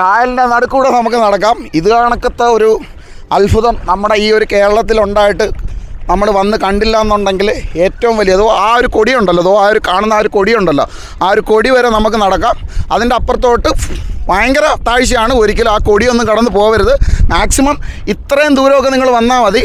കായലിന്റെ നടുക്കൂടെ നമുക്ക് നടക്കാം. ഇത് കണക്കത്തെ ഒരു അത്ഭുതം നമ്മുടെ ഈ ഒരു കേരളത്തിലുണ്ടായിട്ട് നമ്മൾ വന്ന് കണ്ടില്ല എന്നുണ്ടെങ്കിൽ ഏറ്റവും വലിയ അതോ ആ ഒരു കൊടിയുണ്ടല്ലോ അതോ ആ ഒരു കാണുന്ന ആ ഒരു കൊടിയുണ്ടല്ലോ ആ ഒരു കൊടി വരെ നമുക്ക് നടക്കാം. അതിന്റെ അപ്പുറത്തോട്ട് ഭയങ്കര താഴ്ചയാണ്. ഒരിക്കലും ആ കൊടിയൊന്നും കടന്നു പോകരുത്. മാക്സിമം ഇത്രയും ദൂരമൊക്കെ നിങ്ങൾ വന്നാൽ മതി.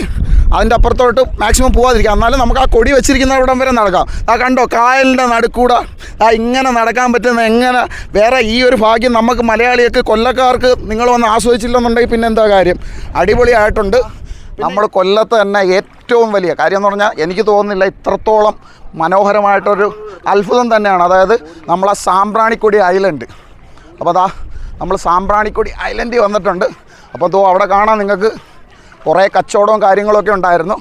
അതിന്റെ അപ്പുറത്തോട്ട് മാക്സിമം പോകാതിരിക്കാം എന്നാലും നമുക്ക് ആ കൊടി വെച്ചിരിക്കുന്ന ഇവിടം വരെ നടക്കാം. ആ കണ്ടോ കായലിന്റെ നടുക്കൂടെ. ആ ഇങ്ങനെ നടക്കാൻ പറ്റുന്ന എങ്ങനെ? വേറെ ഈ ഒരു ഭാഗ്യം നമുക്ക് മലയാളികൾക്ക് കൊല്ലക്കാർക്ക് നിങ്ങൾ വന്ന് ആസ്വദിച്ചില്ലെന്നുണ്ടെങ്കിൽ പിന്നെ എന്താ കാര്യം? അടിപൊളിയായിട്ടുണ്ട്. നമ്മൾ കൊല്ലത്ത് തന്നെ ഏറ്റവും വലിയ കാര്യം എന്ന് പറഞ്ഞാൽ എനിക്ക് തോന്നുന്നില്ല ഇത്രത്തോളം മനോഹരമായിട്ടൊരു അത്ഭുതം തന്നെയാണ്. അതായത് നമ്മളെ സാമ്പ്രാണിക്കൊടി ഐലൻഡ് അപ്പോൾ അതാ നമ്മൾ സാമ്പ്രാണിക്കൊടി ഐലൻഡിൽ വന്നിട്ടുണ്ട്. അപ്പോൾ തോ അവിടെ കാണാം നിങ്ങൾക്ക്. കുറേ കച്ചവടവും കാര്യങ്ങളൊക്കെ ഉണ്ടായിരുന്നു.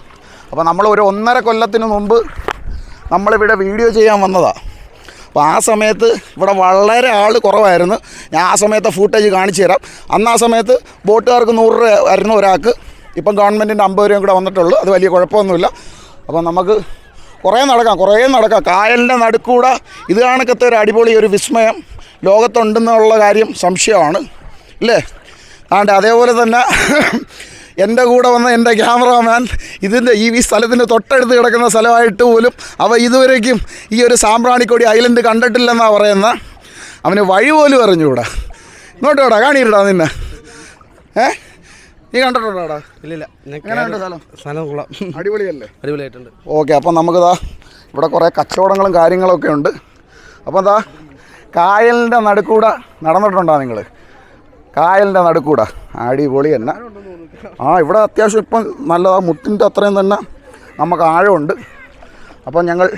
അപ്പോൾ നമ്മൾ ഒരു ഒന്നര കൊല്ലത്തിന് മുമ്പ് നമ്മളിവിടെ വീഡിയോ ചെയ്യാൻ വന്നതാണ് അപ്പോൾ ആ സമയത്ത് ഇവിടെ വളരെ ആൾ കുറവായിരുന്നു. ഞാൻ ആ സമയത്തെ ഫൂട്ടേജ് കാണിച്ചു തരാം. അന്ന് ആ സമയത്ത് ബോട്ടുകാർക്ക് നൂറ് രൂപ ആയിരുന്നു ഒരാൾക്ക്. ഇപ്പം ഗവൺമെന്റിന്റെ അമ്പത് രൂപയും കൂടെ വന്നിട്ടുള്ളൂ. അത് വലിയ കുഴപ്പമൊന്നുമില്ല. അപ്പോൾ നമുക്ക് കുറേ നടക്കാം കുറേ നടക്കാം. കായലിന്റെ നടുക്കൂടെ ഇത് കണക്കത്തെ ഒരു അടിപൊളി ഒരു വിസ്മയം. ലോകത്തുണ്ടെന്നുള്ള കാര്യം സംശയമാണ്. ഇല്ലേ? ആണ്ട് അതേപോലെ തന്നെ എന്റെ കൂടെ വന്ന എന്റെ ക്യാമറാമാൻ ഇതിന്റെ ഈ ഈ സ്ഥലത്തിന്റെ തൊട്ടടുത്ത് കിടക്കുന്ന സ്ഥലമായിട്ട് പോലും അവ ഇതുവരേക്കും ഈ ഒരു സാമ്പ്രാണിക്കൊടി ഐലൻഡ് കണ്ടിട്ടില്ലെന്നാണ് പറയുന്ന അവന് വഴി പോലും അറിഞ്ഞുകൂടാ. ഇങ്ങോട്ട് വേടാ കാണിയിട്ടാ നിന്നെ. ഏ? നീ കണ്ടിട്ടുണ്ടോടാ ഇല്ലില്ല എങ്ങനെയുണ്ട് സ്ഥലം? സ്ഥലം കൊള്ളാം. അടിപൊളിയല്ലേ? അടിപൊളിയായിട്ടുണ്ട്. ഓക്കെ അപ്പം നമുക്കിതാ ഇവിടെ കുറേ കച്ചവടങ്ങളും കാര്യങ്ങളൊക്കെ ഉണ്ട്. അപ്പോൾ എന്താ കായലിന്റെ നടുക്കൂടെ നടന്നിട്ടുണ്ടോ നിങ്ങൾ? കായലിന്റെ നടുക്കൂടാ. അടിപൊളി തന്നെ. ആ ഇവിടെ അത്യാവശ്യം ഇപ്പം നല്ലതാ മുട്ടിന്റെ അത്രയും തന്നെ നമുക്ക് ആഴമുണ്ട്. അപ്പം ഞങ്ങൾ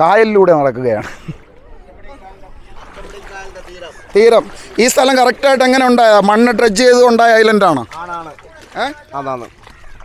കായലിലൂടെ നടക്കുകയാണ്. തീരം. ഈ സ്ഥലം കറക്റ്റായിട്ട് എങ്ങനെ ഉണ്ടായ? മണ്ണ് ഡ്രഡ്ജ് ചെയ്ത് ഉണ്ടായ ഐലൻഡാണോ അതാണ്.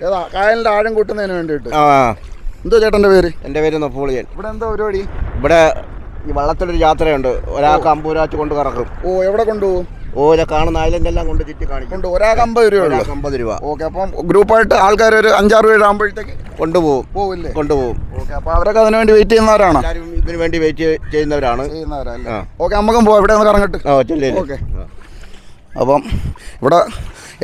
ഏതാ? കായലിന്റെ ആഴം കൂട്ടുന്നതിന് വേണ്ടിയിട്ട്. ആ. എന്തോ ചേട്ടന്റെ പേര്? എന്റെ പേര് നൊപ്പോളിയൻ. ഇവിടെ എന്താ പരിപാടി? ഇവിടെ ഈ വള്ളത്തിലൊരു യാത്രയുണ്ട്. ഒരാൾക്ക് അമ്പൂരാച്ച് കൊണ്ട് കറക്കും. ഓ എവിടെ കൊണ്ടുപോകും? ഓ കാണുന്ന ഐലൻഡ് എല്ലാം കൊണ്ട് ചുറ്റി കാണിക്കും. ഒരാൾക്ക് അമ്പത് രൂപ അമ്പത് രൂപ. ഓക്കെ അപ്പം ഗ്രൂപ്പായിട്ട് ആൾക്കാർ ഒരു അഞ്ചാറ് പേര് ആകുമ്പോഴത്തേക്ക് കൊണ്ടുപോകും പോവില്ലേ? കൊണ്ടുപോകും ഓക്കെ അപ്പോൾ അവരൊക്കെ അതിന് വേണ്ടി വെയിറ്റ് ചെയ്യുന്നവരാണോ? ഇതിനു വേണ്ടി വെയിറ്റ് ചെയ്യുന്നവരാണ്. ചെയ്യുന്നവരല്ലേ? ഓക്കെ നമുക്കും പോവാം. ഇവിടെ ഒന്ന് കറങ്ങിട്ട് ആ ചെല്ലേ ഓക്കെ. അപ്പം ഇവിടെ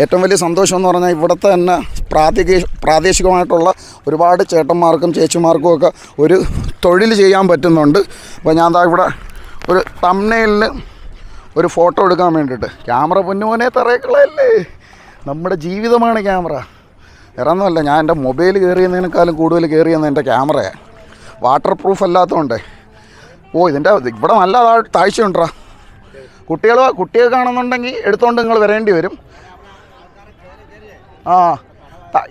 ഏറ്റവും വലിയ സന്തോഷം എന്ന് പറഞ്ഞാൽ ഇവിടുത്തെ തന്നെ പ്രാദേശിക പ്രാദേശികമായിട്ടുള്ള ഒരുപാട് ചേട്ടന്മാർക്കും ചേച്ചിമാർക്കും ഒക്കെ ഒരു തൊഴിൽ ചെയ്യാൻ പറ്റുന്നുണ്ട്. അപ്പോൾ ഞാൻ ഇവിടെ ഒരു തമ്മനയിലിന് ഒരു ഫോട്ടോ എടുക്കാൻ വേണ്ടിയിട്ട്. ക്യാമറ പൊന്നുമോനെ തറയക്കളല്ലേ നമ്മുടെ ജീവിതമാണ് ക്യാമറ. വേറെ ഒന്നുമല്ല ഞാൻ എന്റെ മൊബൈൽ കയറിയതിനേക്കാളും കൂടുതൽ കയറിയെന്ന് എന്റെ ക്യാമറയാണ് വാട്ടർ പ്രൂഫ് അല്ലാത്തതുകൊണ്ട്. ഓ ഇതിന്റെ ഇവിടെ നല്ല താഴ്ചയുണ്ടാ കുട്ടികൾ ആണെന്നുണ്ടെങ്കിൽ എടുത്തുകൊണ്ട് നിങ്ങൾ വരേണ്ടി വരും. ആ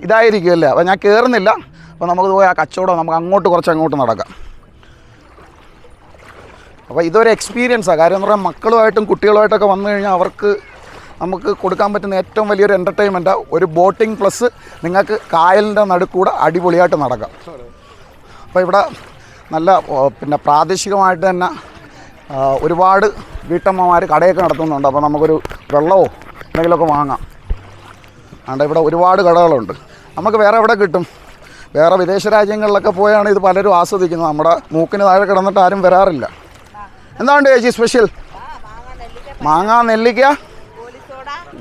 ഇതായിരിക്കും അപ്പോൾ ഞാൻ കയറുന്നില്ല. അപ്പോൾ നമുക്ക് പോയി ആ കച്ചവടം നമുക്ക് അങ്ങോട്ട് കുറച്ച് അങ്ങോട്ട് നടക്കാം. അപ്പോൾ ഇതൊരു എക്സ്പീരിയൻസാണ് കാര്യം എന്ന് പറഞ്ഞാൽ മക്കളുമായിട്ടും കുട്ടികളുമായിട്ടൊക്കെ വന്നു കഴിഞ്ഞാൽ അവർക്ക് നമുക്ക് കൊടുക്കാൻ പറ്റുന്ന ഏറ്റവും വലിയൊരു എന്റർടൈൻമെന്റാണ് ഒരു ബോട്ടിംഗ് പ്ലസ് നിങ്ങൾക്ക് കായലിന്റെ നടുക്കൂടെ അടിപൊളിയായിട്ട് നടക്കാം. അപ്പോൾ ഇവിടെ നല്ല പിന്നെ പ്രാദേശികമായിട്ട് തന്നെ ഒരുപാട് വീട്ടമ്മമാർ കടയൊക്കെ നടത്തുന്നുണ്ട്. അപ്പോൾ നമുക്കൊരു വെള്ളമോ എന്തെങ്കിലുമൊക്കെ വാങ്ങാം. അതുകൊണ്ട് ഇവിടെ ഒരുപാട് കടകളുണ്ട്. നമുക്ക് വേറെ എവിടെ കിട്ടും? വേറെ വിദേശ രാജ്യങ്ങളിലൊക്കെ പോയാണ് ഇത് പലരും ആസ്വദിക്കുന്നത്. നമ്മുടെ മൂക്കിന് താഴെ കിടന്നിട്ട് ആരും വരാറില്ല. എന്താണ് ചേച്ചി സ്പെഷ്യൽ മാങ്ങ നെല്ലിക്ക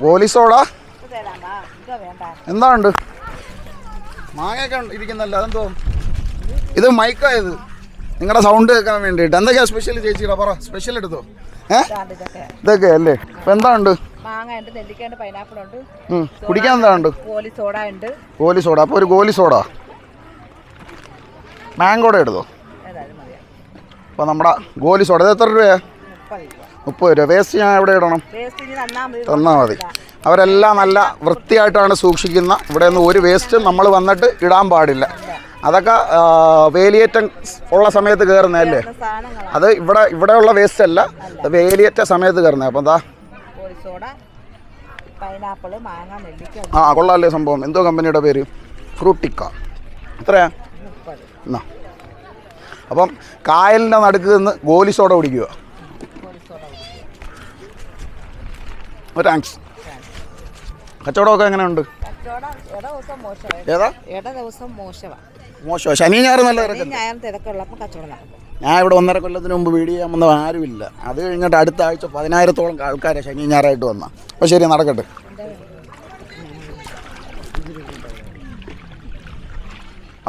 ഗോലിസോട എന്താണ്ട്? മാങ്ങയൊക്കെ ഇരിക്കുന്നല്ല അതെന്തോ? ഇത് മൈക്കായത്. നിങ്ങളുടെ സൗണ്ട് കേൾക്കാൻ വേണ്ടിയിട്ട്. എന്തൊക്കെയാ സ്പെഷ്യൽ ചേച്ചിയുടെ? പറ സ്പെഷ്യൽ എടുത്തോ? ഇതൊക്കെ അല്ലേ? ഇപ്പൊ എന്താണ്ട്? മാങ്ങ ഉണ്ട് കുടിക്കാൻ എന്താണ്ട്? കോലി ഉണ്ട് ഗോലി സോഡ അപ്പോൾ ഒരു ഗോലി സോഡ മാങ്കോടെ എടുത്തോ? അപ്പോൾ നമ്മുടെ ഗോലി സോഡ ഇത് എത്ര രൂപയാ? മുപ്പത് രൂപ. വേസ്റ്റ് ഞാൻ എവിടെ ഇടണം? തന്നാൽ മതി. അവരെല്ലാം നല്ല വൃത്തിയായിട്ടാണ് സൂക്ഷിക്കുന്ന. ഇവിടെ നിന്ന് ഒരു വേസ്റ്റ് നമ്മൾ വന്നിട്ട് ഇടാൻ പാടില്ല. അതൊക്കെ വേലിയേറ്റം ഉള്ള സമയത്ത് കയറുന്നതല്ലേ അത് ഇവിടെ ഇവിടെയുള്ള വേസ്റ്റ് അല്ല. വേലിയേറ്റ സമയത്ത് കയറുന്നത് അപ്പം എന്താ? ആ കൊള്ളാല്ലേ സംഭവം. എന്തോ കമ്പനിയുടെ പേര്? ഫ്രൂട്ടിക്ക. എത്രയാ? എന്നാ. അപ്പം കായലിന്റെ നടുക്ക് നിന്ന് ഗോലി സോഡ കുടിക്കുക താങ്ക്സ് കച്ചവടമൊക്കെ എങ്ങനെയുണ്ട്? ശനി ഞായർ നല്ല ഞാൻ ഇവിടെ ഒന്നര കൊല്ലത്തിന് മുമ്പ് വീഡിയോ ചെയ്യാൻ വന്ന ആരുമില്ല. അത് കഴിഞ്ഞിട്ട് അടുത്ത ആഴ്ച പതിനായിരത്തോളം ആൾക്കാരെ ശനി ഞായറായിട്ട് വന്ന. അപ്പോൾ ശരി നടക്കട്ടെ.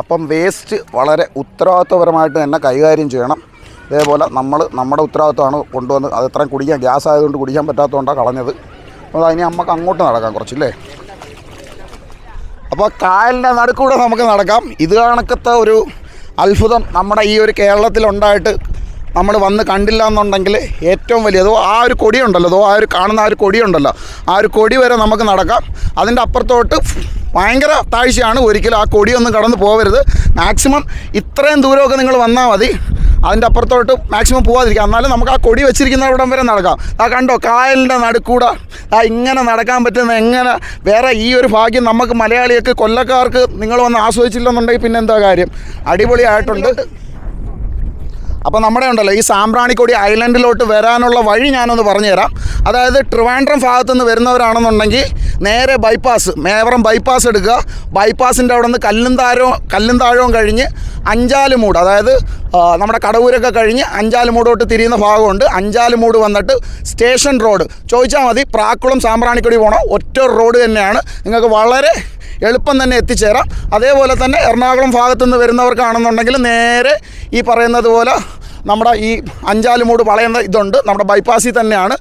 അപ്പം വേസ്റ്റ് വളരെ ഉത്തരവാദിത്വപരമായിട്ട് തന്നെ കൈകാര്യം ചെയ്യണം. ഇതേപോലെ നമ്മൾ നമ്മുടെ ഉത്തരവാദിത്വമാണ് കൊണ്ടുവന്ന് അത് എത്രയും കുടിക്കാൻ ഗ്യാസ് ആയതുകൊണ്ട് കുടിക്കാൻ പറ്റാത്തതുകൊണ്ടാണ് കളഞ്ഞത്. അപ്പോൾ അതിന് നമുക്ക് അങ്ങോട്ട് നടക്കാം കുറച്ചില്ലേ? അപ്പോൾ കായലിന്റെ നടുക്കൂടെ നമുക്ക് നടക്കാം. ഇത് കണക്കത്തെ ഒരു അത്ഭുതം നമ്മുടെ ഈ ഒരു കേരളത്തിലുണ്ടായിട്ട് നമ്മൾ വന്ന് കണ്ടില്ല എന്നുണ്ടെങ്കിൽ ഏറ്റവും വലിയ അതോ ആ ഒരു കൊടിയുണ്ടല്ലോ അതോ ആ ഒരു കാണുന്ന ആ ഒരു കൊടിയുണ്ടല്ലോ ആ ഒരു കൊടി വരെ നമുക്ക് നടക്കാം. അതിന്റെ അപ്പുറത്തോട്ട് ഭയങ്കര താഴ്ചയാണ് ഒരിക്കലും ആ കൊടിയൊന്നും കടന്നു പോകരുത് മാക്സിമം ഇത്രയും ദൂരമൊക്കെ നിങ്ങൾ വന്നാൽ മതി. അതിന്റെ അപ്പുറത്തോട്ട് മാക്സിമം പോവാതിരിക്കുക. എന്നാലും നമുക്ക് ആ കൊടി വെച്ചിരിക്കുന്ന ഇവിടം വരെ നടക്കാം. ആ കണ്ടോ കായലിന്റെ നടുക്കൂടെ. ആ ഇങ്ങനെ നടക്കാൻ പറ്റുന്ന എങ്ങനെ? വേറെ ഈ ഒരു ഭാഗ്യം നമുക്ക് മലയാളികൾക്ക് കൊല്ലക്കാർക്ക് നിങ്ങൾ വന്ന് ആസ്വദിച്ചില്ലെന്നുണ്ടെങ്കിൽ പിന്നെന്താ കാര്യം? അടിപൊളിയായിട്ടുണ്ട്. അപ്പോൾ നമ്മുടെ ഉണ്ടല്ലോ ഈ സാമ്പ്രാണിക്കൊടി ഐലൻഡിലോട്ട് വരാനുള്ള വഴി ഞാനൊന്ന് പറഞ്ഞുതരാം. അതായത് ട്രിവാൻഡ്രം ഭാഗത്തു നിന്ന് വരുന്നവരാണെന്നുണ്ടെങ്കിൽ നേരെ ബൈപ്പാസ് മേവറം ബൈപ്പാസ് എടുക്കുക. ബൈപ്പാസിന്റെ അവിടെ നിന്ന് കല്ലും താരവും കല്ലും താഴവും കഴിഞ്ഞ് അഞ്ചാലുമൂട് അതായത് നമ്മുടെ കടവൂരൊക്കെ കഴിഞ്ഞ് അഞ്ചാലുമൂടോട്ട് തിരിയുന്ന ഭാഗമുണ്ട്. അഞ്ചാലുമൂട് വന്നിട്ട് സ്റ്റേഷൻ റോഡ് ചോദിച്ചാൽ മതി പ്രാക്കുളം സാമ്പ്രാണിക്കൊടി പോകണം ഒറ്റ റോഡ് തന്നെയാണ്. നിങ്ങൾക്ക് വളരെ എളുപ്പം തന്നെ എത്തിച്ചേരാം. അതേപോലെ തന്നെ എറണാകുളം ഭാഗത്തു നിന്ന് വരുന്നവർക്കാണെന്നുണ്ടെങ്കിൽ നേരെ ഈ പറയുന്നത് പോലെ നമ്മുടെ ഈ അഞ്ചാലുമൂട് വളയുന്ന ഇതുണ്ട്. നമ്മുടെ ബൈപ്പാസിൽ തന്നെയാണ്.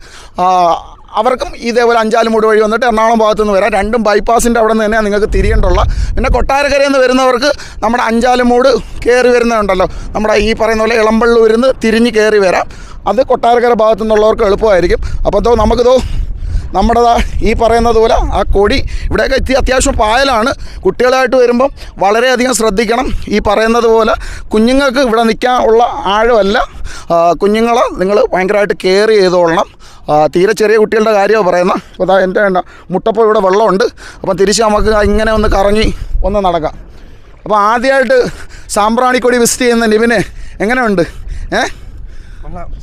അവർക്കും ഇതേപോലെ അഞ്ചാലുമൂട് വഴി വന്നിട്ട് എറണാകുളം ഭാഗത്തു നിന്ന് വരാം. രണ്ടും ബൈപ്പാസിന്റെ അവിടെ നിന്ന് തന്നെയാണ് നിങ്ങൾക്ക് തിരിയേണ്ടുള്ള പിന്നെ കൊട്ടാരക്കരയിൽ നിന്ന് വരുന്നവർക്ക് നമ്മുടെ അഞ്ചാലുമൂട് കയറി വരുന്നുണ്ടല്ലോ. നമ്മുടെ ഈ പറയുന്ന പോലെ ഇളമ്പള്ളൂരിൽ നിന്ന് തിരിഞ്ഞ് കയറി വരാം. അത് കൊട്ടാരക്കര ഭാഗത്തു നിന്നുള്ളവർക്ക് എളുപ്പമായിരിക്കും. അപ്പോൾ തോ നമുക്കിതോ നമ്മുടെ ഈ പറയുന്നത് പോലെ ആ കൊടി ഇവിടെയൊക്കെ എത്തി അത്യാവശ്യം പായലാണ്. കുട്ടികളായിട്ട് വരുമ്പം വളരെയധികം ശ്രദ്ധിക്കണം. ഈ പറയുന്നത് പോലെ കുഞ്ഞുങ്ങൾക്ക് ഇവിടെ നിൽക്കാൻ ഉള്ള ആഴമല്ല. കുഞ്ഞുങ്ങളെ നിങ്ങൾ ഭയങ്കരമായിട്ട് കെയർ ചെയ്തോളണം. തീരെ ചെറിയ കുട്ടികളുടെ കാര്യമാണ് പറയുന്നത്. അപ്പോൾ അതാ എന്റെ വേണ്ട മുട്ടപ്പോൾ ഇവിടെ വെള്ളമുണ്ട്. അപ്പം തിരിച്ച് നമുക്ക് ഇങ്ങനെ ഒന്ന് കറങ്ങി ഒന്ന് നടക്കാം. അപ്പോൾ ആദ്യമായിട്ട് സാമ്പ്രാണിക്കൊടി വിസിറ്റ് ചെയ്യുന്ന നിവിനെ എങ്ങനെയുണ്ട്? ഏ?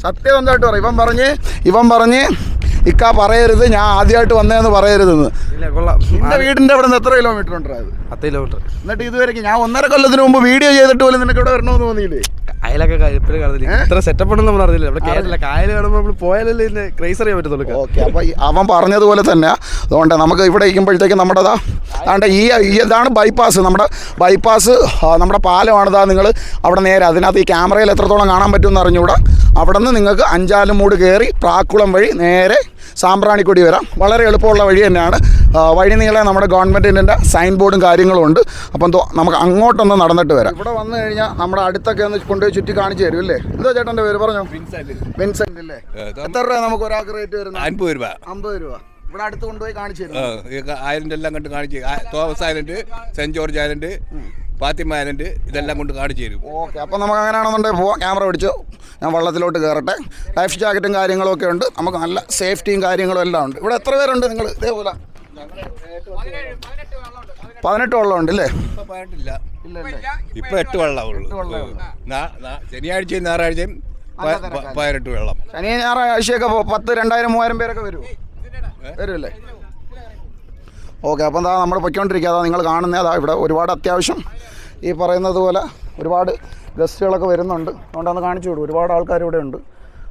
സത്യവന്തമായിട്ട് പറയും ഇവൻ പറഞ്ഞ് ഇവൻ പറഞ്ഞ് ഇക്ക പറയരുത് ഞാൻ ആദ്യമായിട്ട് വന്നതെന്ന് പറയരുതെന്ന്. ഇല്ല വീടിന്റെ നിന്റെ വീടിന്റെ അവിടെ നിന്ന് എത്ര കിലോമീറ്റർ ഉണ്ടായത് പത്ത് കിലോമീറ്റർ എന്നിട്ട് ഇതുവരെ ഞാൻ ഒന്നര കൊല്ലത്തിന് മുമ്പ് വീഡിയോ ചെയ്തിട്ട് പോലും നിനക്ക് ഇവിടെ വരണമെന്ന് തോന്നിയില്ലേ? കായലൊക്കെ എപ്പോഴും കാണുന്നില്ല. ഇത്ര സെറ്റപ്പ് ഉണ്ടെന്ന് നമ്മൾ അറിഞ്ഞില്ല. ഇവിടെ കായലില്ല കായൽ കാണുമ്പോൾ നമ്മൾ പോയാലല്ലേ ഇതിന്റെ ക്രൈസ് അറിയാൻ പറ്റത്തുള്ളൂ ഓക്കെ അപ്പോൾ അവൻ പറഞ്ഞതുപോലെ തന്നെ അതുകൊണ്ട് നമുക്ക് ഇവിടെ ഇരിക്കുമ്പോഴത്തേക്ക് നമ്മുടെ അതുകൊണ്ട് ഈ ഇതാണ് ബൈപ്പാസ് നമ്മുടെ ബൈപ്പാസ് നമ്മുടെ പാലമാണിതാ നിങ്ങൾ അവിടെ നേരെ. അതിനകത്ത് ഈ ക്യാമറയിൽ എത്രത്തോളം കാണാൻ പറ്റുമെന്ന് അറിഞ്ഞുകൂടാ? അവിടെ നിന്ന് നിങ്ങൾക്ക് അഞ്ചാലുമൂട് കയറി പ്രാക്കുളം വഴി നേരെ സാമ്പ്രാണിക്കൊടി വരാം. വളരെ എളുപ്പമുള്ള വഴി തന്നെയാണ്. വഴി നീളെ നമ്മുടെ ഗവൺമെന്റിന്റെ സൈൻ ബോർഡും കാര്യങ്ങളും ഉണ്ട്. അപ്പം എന്തോ നമുക്ക് അങ്ങോട്ടൊന്ന് നടന്നിട്ട് വരാം. ഇവിടെ വന്നു കഴിഞ്ഞാൽ നമ്മുടെ അടുത്തൊക്കെ ഒന്ന് കൊണ്ടുപോയി ചുറ്റി കാണിച്ചു തരും അല്ലേ? എന്തോ ചേട്ടന്റെ പേര് പറഞ്ഞോ? വിൻസെന്റ്. അല്ലേ? എത്ര രൂപ നമുക്ക് ഒരാൾക്ക് റേറ്റ് വരുന്നത്? അൻപത് രൂപ. അമ്പത് രൂപ. ഇവിടെ അടുത്ത് കൊണ്ടുപോയി കാണിച്ചു തരും. ഐലൻഡ് എല്ലാം കണ്ട് കാണിച്ചു. Thomas Island Saint George Island Fatima Island ഇതെല്ലാം കൊണ്ട് കാണിച്ചു തരും. ഓക്കെ അപ്പം നമുക്ക് അങ്ങനെയാണെന്നുണ്ടെങ്കിൽ പോവാം. ക്യാമറ പിടിച്ചു ഞാൻ വള്ളത്തിലോട്ട് കയറട്ടെ. ലൈഫ് ജാക്കറ്റും കാര്യങ്ങളും ഒക്കെ ഉണ്ട്. നമുക്ക് നല്ല സേഫ്റ്റിയും കാര്യങ്ങളും എല്ലാം ഉണ്ട്. ഇവിടെ എത്ര പേരുണ്ട് നിങ്ങൾ ഇതേപോലെ. പതിനെട്ട് വെള്ളമുണ്ട് അല്ലേ ഇപ്പൊ പതിനെട്ടില്ല. എട്ട് വെള്ളമുള്ളൂ ശനിയാഴ്ചയും ഞായറാഴ്ചയും പതിനെട്ട് വെള്ളം. ശനി ഞായറാഴ്ചയൊക്കെ പത്ത് രണ്ടായിരം മൂവായിരം പേരൊക്കെ വരുമോ വരുമല്ലേ ഓക്കെ അപ്പം എന്താ നമ്മൾ പൊയ്ക്കൊണ്ടിരിക്കുക അതാ നിങ്ങൾ കാണുന്നത് അതാ ഇവിടെ ഒരുപാട് അത്യാവശ്യം ഈ പറയുന്നത് പോലെ ഒരുപാട് ഗസ്റ്റുകളൊക്കെ വരുന്നുണ്ട്. അതുകൊണ്ടൊന്ന് കാണിച്ചു വിടും ഒരുപാട് ആൾക്കാർ ഇവിടെ ഉണ്ട്.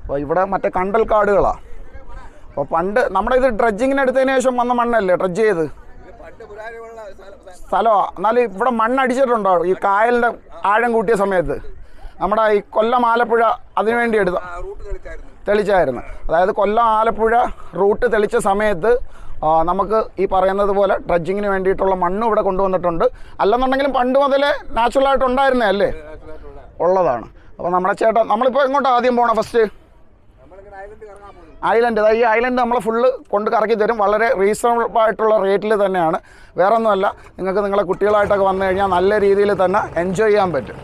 അപ്പോൾ ഇവിടെ മറ്റേ കണ്ടൽ കാടുകളാണ് അപ്പോൾ പണ്ട് നമ്മുടെ ഇത് ഡ്രഡ്ജിങ്ങിന് എടുത്തതിന് ശേഷം വന്ന മണ്ണല്ലേ? ഡ്രഡ്ജ് ചെയ്ത്. സ്ഥലമാണ് എന്നാലും ഇവിടെ മണ്ണടിച്ചിട്ടുണ്ടോ? ഈ കായലിന്റെ ആഴം കൂട്ടിയ സമയത്ത്. നമ്മുടെ ഈ കൊല്ലം ആലപ്പുഴ അതിനുവേണ്ടി എടുത്ത തെളിച്ചായിരുന്നു. അതായത് കൊല്ലം ആലപ്പുഴ റൂട്ട് തെളിച്ച സമയത്ത് നമുക്ക് ഈ പറയുന്നത് പോലെ ഡ്രഡ്ജിങ്ങിന് വേണ്ടിയിട്ടുള്ള മണ്ണും ഇവിടെ കൊണ്ടുവന്നിട്ടുണ്ട്. അല്ലെന്നുണ്ടെങ്കിലും പണ്ട് മുതലേ നാച്ചുറലായിട്ട് ഉണ്ടായിരുന്നേ അല്ലേ? ഉള്ളതാണ്. അപ്പോൾ നമ്മുടെ ചേട്ടൻ നമ്മളിപ്പോൾ എങ്ങോട്ടാണ് ആദ്യം പോകണം ഫസ്റ്റ് ഐലൻഡ് അതായത് ഈ ഐലൻഡ് നമ്മൾ ഫുള്ള് കൊണ്ട് കറക്കി തരും. വളരെ റീസണബിൾ ആയിട്ടുള്ള റേറ്റിൽ തന്നെയാണ്. വേറെ ഒന്നുമല്ല നിങ്ങൾക്ക് നിങ്ങളെ കുട്ടികളായിട്ടൊക്കെ വന്നു കഴിഞ്ഞാൽ നല്ല രീതിയിൽ തന്നെ എൻജോയ് ചെയ്യാൻ പറ്റും.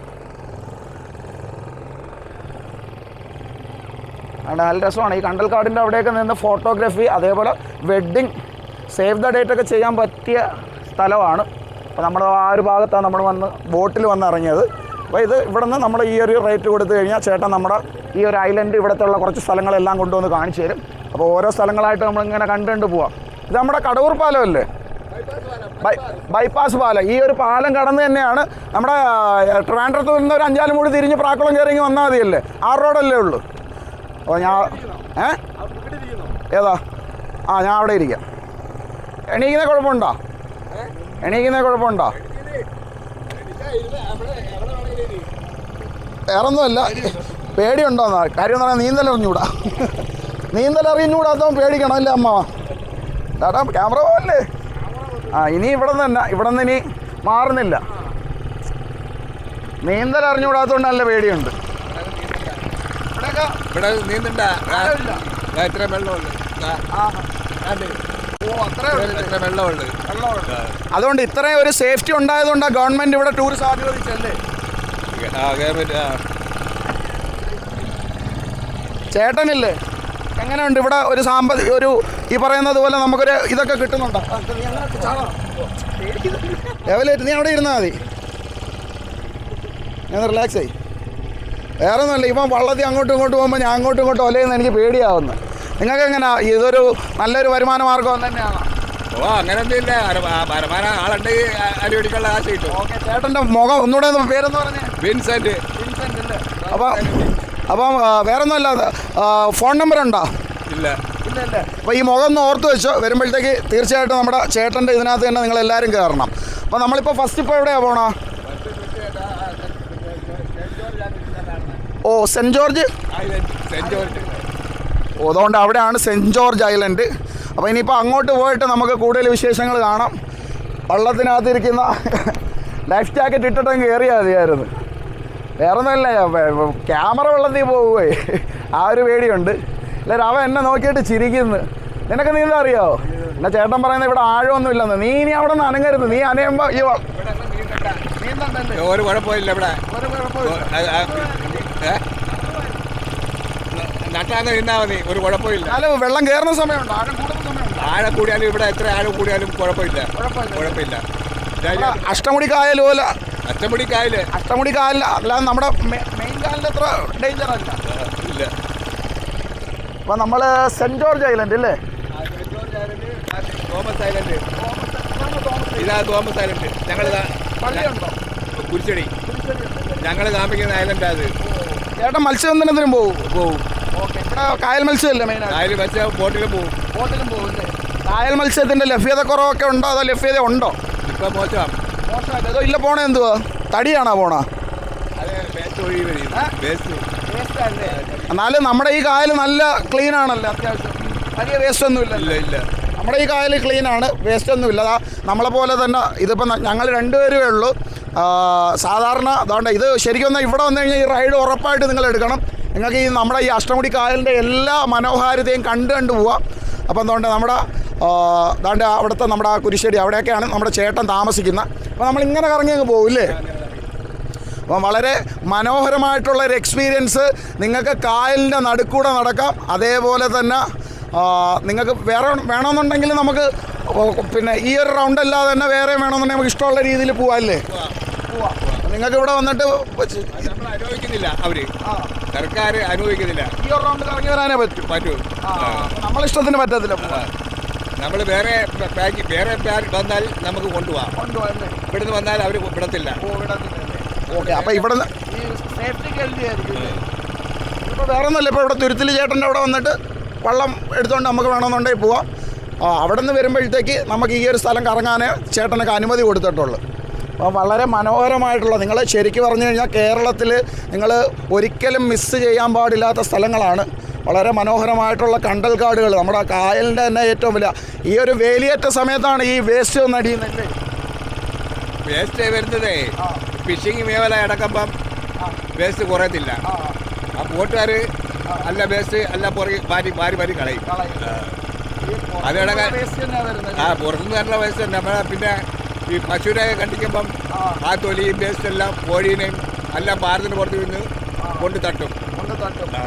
നല്ല രസമാണ്. ഈ കണ്ടൽക്കാടിന്റെ അവിടെയൊക്കെ നിന്ന് ഫോട്ടോഗ്രാഫി അതേപോലെ വെഡ്ഡിങ് സേവ് ദ ഡേറ്റ് ഒക്കെ ചെയ്യാൻ പറ്റിയ സ്ഥലമാണ്. അപ്പോൾ നമ്മുടെ ആ ഒരു ഭാഗത്താണ് നമ്മൾ വന്ന് ബോട്ടിൽ വന്ന് ഇറങ്ങിയത്. അപ്പോൾ ഇത് ഇവിടെ നിന്ന് നമ്മൾ ഈ ഒരു റേറ്റ് കൊടുത്തു കഴിഞ്ഞാൽ ചേട്ടൻ നമ്മുടെ ഈ ഒരു ഐലൻഡ് ഇവിടുത്തെ കുറച്ച് സ്ഥലങ്ങളെല്ലാം കൊണ്ടുവന്ന് കാണിച്ചു തരും. അപ്പോൾ ഓരോ സ്ഥലങ്ങളായിട്ട് നമ്മളിങ്ങനെ കണ്ടുകൊണ്ട് പോവാം. ഇത് നമ്മുടെ കടവൂർ പാലം അല്ലേ? ബൈപ്പാസ് പാലം. ഈ ഒരു പാലം കടന്ന് തന്നെയാണ് നമ്മുടെ ട്രാൻഡ്രത്ത് നിന്ന് ഒരു അഞ്ചാലും മൂടി തിരിഞ്ഞ് പ്രാക്കുളം കയറി വന്നാൽ മതിയല്ലേ? ആ റോഡല്ലേ ഉള്ളൂ. അപ്പോൾ ഞാൻ ഏ? ഏതാ? ആ ഞാൻ അവിടെ ഇരിക്കാം. എണീക്കുന്ന കുഴപ്പമുണ്ടോ? എണീക്കുന്ന കുഴപ്പമുണ്ടോ? വേറൊന്നുമല്ല. പേടിയുണ്ടോന്നാ കാര്യം എന്ന് പറഞ്ഞാൽ നീന്തൽ അറിഞ്ഞൂടാ നീന്തൽ അറിഞ്ഞൂടാത്തവൻ പേടിക്കണം അല്ലേ അമ്മ? ചേട്ടാ ക്യാമറ പോകല്ലേ ആ ഇനി ഇവിടെ നിന്ന് തന്നെ. ഇവിടെ നിന്ന് ഇനി മാറുന്നില്ല. നീന്തൽ അറിഞ്ഞുകൂടാത്തതുകൊണ്ട് നല്ല പേടിയുണ്ട്. ഇവിടെ നീന്തണ്ട. ഇത്ര വെള്ളമുണ്ട് ആ വെള്ളമുണ്ട് അതുകൊണ്ട് ഇത്രയും ഒരു സേഫ്റ്റി ഉണ്ടായതുകൊണ്ടാണ് ഗവൺമെന്റ് ഇവിടെ ആ ചേട്ടനില്ലേ? എങ്ങനെയുണ്ട്? ഇവിടെ ഒരു സാമ്പത്തിക ഒരു ഈ പറയുന്നത് പോലെ നമുക്കൊരു ഇതൊക്കെ കിട്ടുന്നുണ്ടോ? ലെവലേറ്റ് നീ അവിടെ ഇരുന്നാൽ മതി. ഞാൻ റിലാക്സ് ആയി. വേറെ ഒന്നുമില്ല ഇപ്പം വള്ളത്തിൽ അങ്ങോട്ടും ഇങ്ങോട്ടും പോകുമ്പോൾ ഞാൻ അങ്ങോട്ടും ഇങ്ങോട്ടും ഒലയെന്ന് എനിക്ക് പേടിയാവുന്നു. നിങ്ങൾക്ക് എങ്ങനെയാ ഇതൊരു നല്ലൊരു വരുമാന മാർഗം തന്നെയാണ് ഓ അങ്ങനൊന്നുമില്ല വരുമാന ആളുണ്ടെങ്കിൽ അടിപിടിക്കുള്ള ആശ കിട്ടും ഓക്കെ ചേട്ടന്റെ മുഖം ഒന്നുകൂടെ ഒന്ന് പേരെന്ന് പറഞ്ഞേ വിൻസെന്റ് അപ്പം അപ്പം ആ, വേറൊന്നുമല്ല ഫോൺ നമ്പർ ഉണ്ടോ ഇല്ല അപ്പോൾ ഈ മുഖം ഒന്ന് ഓർത്ത് വെച്ചോ വരുമ്പോഴത്തേക്ക് തീർച്ചയായിട്ടും നമ്മുടെ ചേട്ടന്റെ ഇതിനകത്ത് തന്നെ നിങ്ങൾ എല്ലാവരും കയറണം അപ്പോൾ നമ്മളിപ്പോൾ ഫസ്റ്റ് ഇപ്പോൾ എവിടെയാണ് പോണോ ഓ Saint George Saint Saint George അതുകൊണ്ട് അവിടെയാണ് സെന്റ് ജോർജ് ഐലൻഡ്. അപ്പോൾ ഇനിയിപ്പോൾ അങ്ങോട്ട് പോയിട്ട് നമുക്ക് കൂടുതൽ വിശേഷങ്ങൾ കാണാം. വള്ളത്തിനകത്തിരിക്കുന്ന ലൈഫ് ജാക്കറ്റ് ഇട്ടിട്ടും കയറിയാൽ മതിയായിരുന്നു. വേറെ ഒന്നുമല്ല ക്യാമറ വെള്ളത്തിൽ പോവുകയെ ആ ഒരു പേടിയുണ്ട്. അല്ല അവൻ എന്നെ നോക്കിയിട്ട് ചിരിക്കുന്നു. നിനക്ക് നീന്താ അറിയാവോ എന്നാ ചേട്ടൻ പറയുന്നത് ഇവിടെ ആഴമൊന്നും ഇല്ലെന്ന് നീ ഇനി അവിടെ നിന്ന് അനങ്ങരുത്. നീ അനയുമ്പോൾ ഈ ഒരു കുഴപ്പമില്ല ഇവിടെ ആ, ആ, ഏ? നട്ടാന്ന് നിന്നാ മതി ഒരു കുഴപ്പമില്ല. എന്നാലും വെള്ളം കയറുന്ന സമയമുണ്ട്? ആഴം കൂടുന്ന സമയമുണ്ട്? ആഴം കൂടിയാലും ഇവിടെ എത്ര ആഴം കൂടിയാലും കുഴപ്പമില്ല. കുഴപ്പമില്ല. അഷ്ടമുടി കായൽ പോലെ അച്ചമുടി കായൽ അഷ്ടമുടി കായൽ അല്ലാതെ നമ്മുടെ മെയിൻ കായലിൽ അത്ര ഡേഞ്ചർ അല്ല. ഇല്ല. അപ്പൊ നമ്മൾ സെന്റ് ജോർജ് ഐലൻഡ് അല്ലേ തോമസ് ഐലൻഡ്. ഇതാ തോമസ് ഐലൻഡ്. ഞങ്ങൾ കുരിശടി ഞങ്ങൾ താമസിക്കുന്ന ഐലൻഡ് അത്. ചേട്ടൻ മത്സ്യബന്ധനത്തിനും പോകും പോകും കായൽ മത്സ്യമല്ലേ മെയിനായിട്ട് കായൽ മത്സ്യം ബോട്ടിലും പോകും ബോട്ടിലും പോകും കായൽ മത്സ്യത്തിന്റെ ലഭ്യത കുറവൊക്കെ ഉണ്ടോ? അതോ ലഭ്യത ഉണ്ടോ? ഇപ്പൊ മോശമാണ് മോശമായിട്ട്. അതോ ഇല്ല പോണേ എന്തുവാ? തടിയാണോ പോണോ? എന്നാലും നമ്മുടെ ഈ കായൽ നല്ല ക്ലീൻ ആണല്ലോ അത്യാവശ്യം. വലിയ വേസ്റ്റ് ഒന്നും ഇല്ല ഇല്ല. നമ്മുടെ ഈ കായൽ ക്ലീൻ ആണ് വേസ്റ്റ് ഒന്നും ഇല്ല. നമ്മളെ പോലെ തന്നെ ഇതിപ്പോൾ ഞങ്ങൾ രണ്ടുപേരുമേ ഉള്ളൂ. സാധാരണ അതുകൊണ്ട് ഇത് ശരിക്കും ഒന്ന് ഇവിടെ വന്നു കഴിഞ്ഞാൽ ഈ റൈഡ് ഉറപ്പായിട്ട് നിങ്ങൾ എടുക്കണം. നിങ്ങൾക്ക് ഈ നമ്മുടെ ഈ അഷ്ടമുടി കായലിന്റെ എല്ലാ മനോഹാരിതയും കണ്ട് കണ്ടു പോവാം. അപ്പം എന്തുകൊണ്ട് നമ്മുടെ അതാണ്ട് അവിടുത്തെ നമ്മുടെ കുരിശ്ശേരി അവിടെയൊക്കെയാണ് നമ്മുടെ ചേട്ടൻ താമസിക്കുന്നത്. അപ്പോൾ നമ്മളിങ്ങനെ കറങ്ങി അങ്ങ് പോകില്ലേ അപ്പം വളരെ മനോഹരമായിട്ടുള്ള ഒരു എക്സ്പീരിയൻസ് നിങ്ങൾക്ക് കായലിന്റെ നടുക്കൂടെ നടക്കാം. അതേപോലെ തന്നെ നിങ്ങൾക്ക് വേറെ വേണമെന്നുണ്ടെങ്കിൽ നമുക്ക് പിന്നെ ഈ ഒരു റൗണ്ട് അല്ലാതെ തന്നെ വേറെ വേണമെന്നുണ്ടെങ്കിൽ നമുക്ക് ഇഷ്ടമുള്ള രീതിയിൽ പോവാല്ലേ നിങ്ങൾക്ക് ഇവിടെ വന്നിട്ട് അവർ സർക്കാർ അനുവദിക്കുന്നില്ല. ഈ ഒരു റൗണ്ട് ഇറങ്ങി വരാനേ പറ്റൂ. പറ്റൂ. നമ്മളിഷ്ടത്തിന് പറ്റത്തില്ല. നമ്മൾ വേറെ പാക്ക് വേറെ പാക്ക് വന്നാൽ നമുക്ക് കൊണ്ടുപോകാം കൊണ്ടുപോകല്ലേ ഇവിടുന്ന് വന്നാൽ അവർ വിടത്തില്ല. ഓക്കെ അപ്പോൾ ഇവിടെ ഇപ്പോൾ വേറെ ഒന്നുമില്ല. ഇപ്പോൾ ഇവിടെ തുരുത്തിൽ ചേട്ടന്റെ അവിടെ വന്നിട്ട് വള്ളം എടുത്തുകൊണ്ട് നമുക്ക് വേണമെന്നുണ്ടെങ്കിൽ പോവാം. ആ അവിടെ നിന്ന് വരുമ്പോഴത്തേക്ക് നമുക്ക് ഈ ഒരു സ്ഥലം കറങ്ങാനേ ചേട്ടനൊക്കെ അനുമതി കൊടുത്തിട്ടുള്ളൂ. വളരെ മനോഹരമായിട്ടുള്ള നിങ്ങൾ ശരിക്കും പറഞ്ഞു കഴിഞ്ഞാൽ കേരളത്തിൽ നിങ്ങൾ ഒരിക്കലും മിസ്സ് ചെയ്യാൻ പാടില്ലാത്ത സ്ഥലങ്ങളാണ്. വളരെ മനോഹരമായിട്ടുള്ള കണ്ടൽക്കാടുകൾ നമ്മുടെ കായലിന്റെ തന്നെ ഏറ്റവും വലിയ ഈ ഒരു വേലിയേറ്റ സമയത്താണ് ഈ വേസ്റ്റ് ഒന്ന് അടിയുന്നത്. വേസ്റ്റ് വരുന്നതേ ഫിഷിംഗ് മേഖല അടക്കുമ്പം വേസ്റ്റ് കുറയത്തില്ല. ആ ബോട്ടുകാർ അല്ല വേസ്റ്റ് അല്ല പുറകെ വാരി വാരി വാരി കളയും. അത് കണക്ക് ആ പുറത്തുനിന്ന് വരുന്ന വേസ്റ്റ് നമ്മളെ പിന്നെ ഈ പശുവിനെ കണ്ടിക്കുമ്പം ആ. തൊലിയും വേസ്റ്റ് എല്ലാം കോഴീനെയും എല്ലാം പാരത്തിന് പുറത്ത് നിന്ന് കൊണ്ട് തട്ടും. ആ.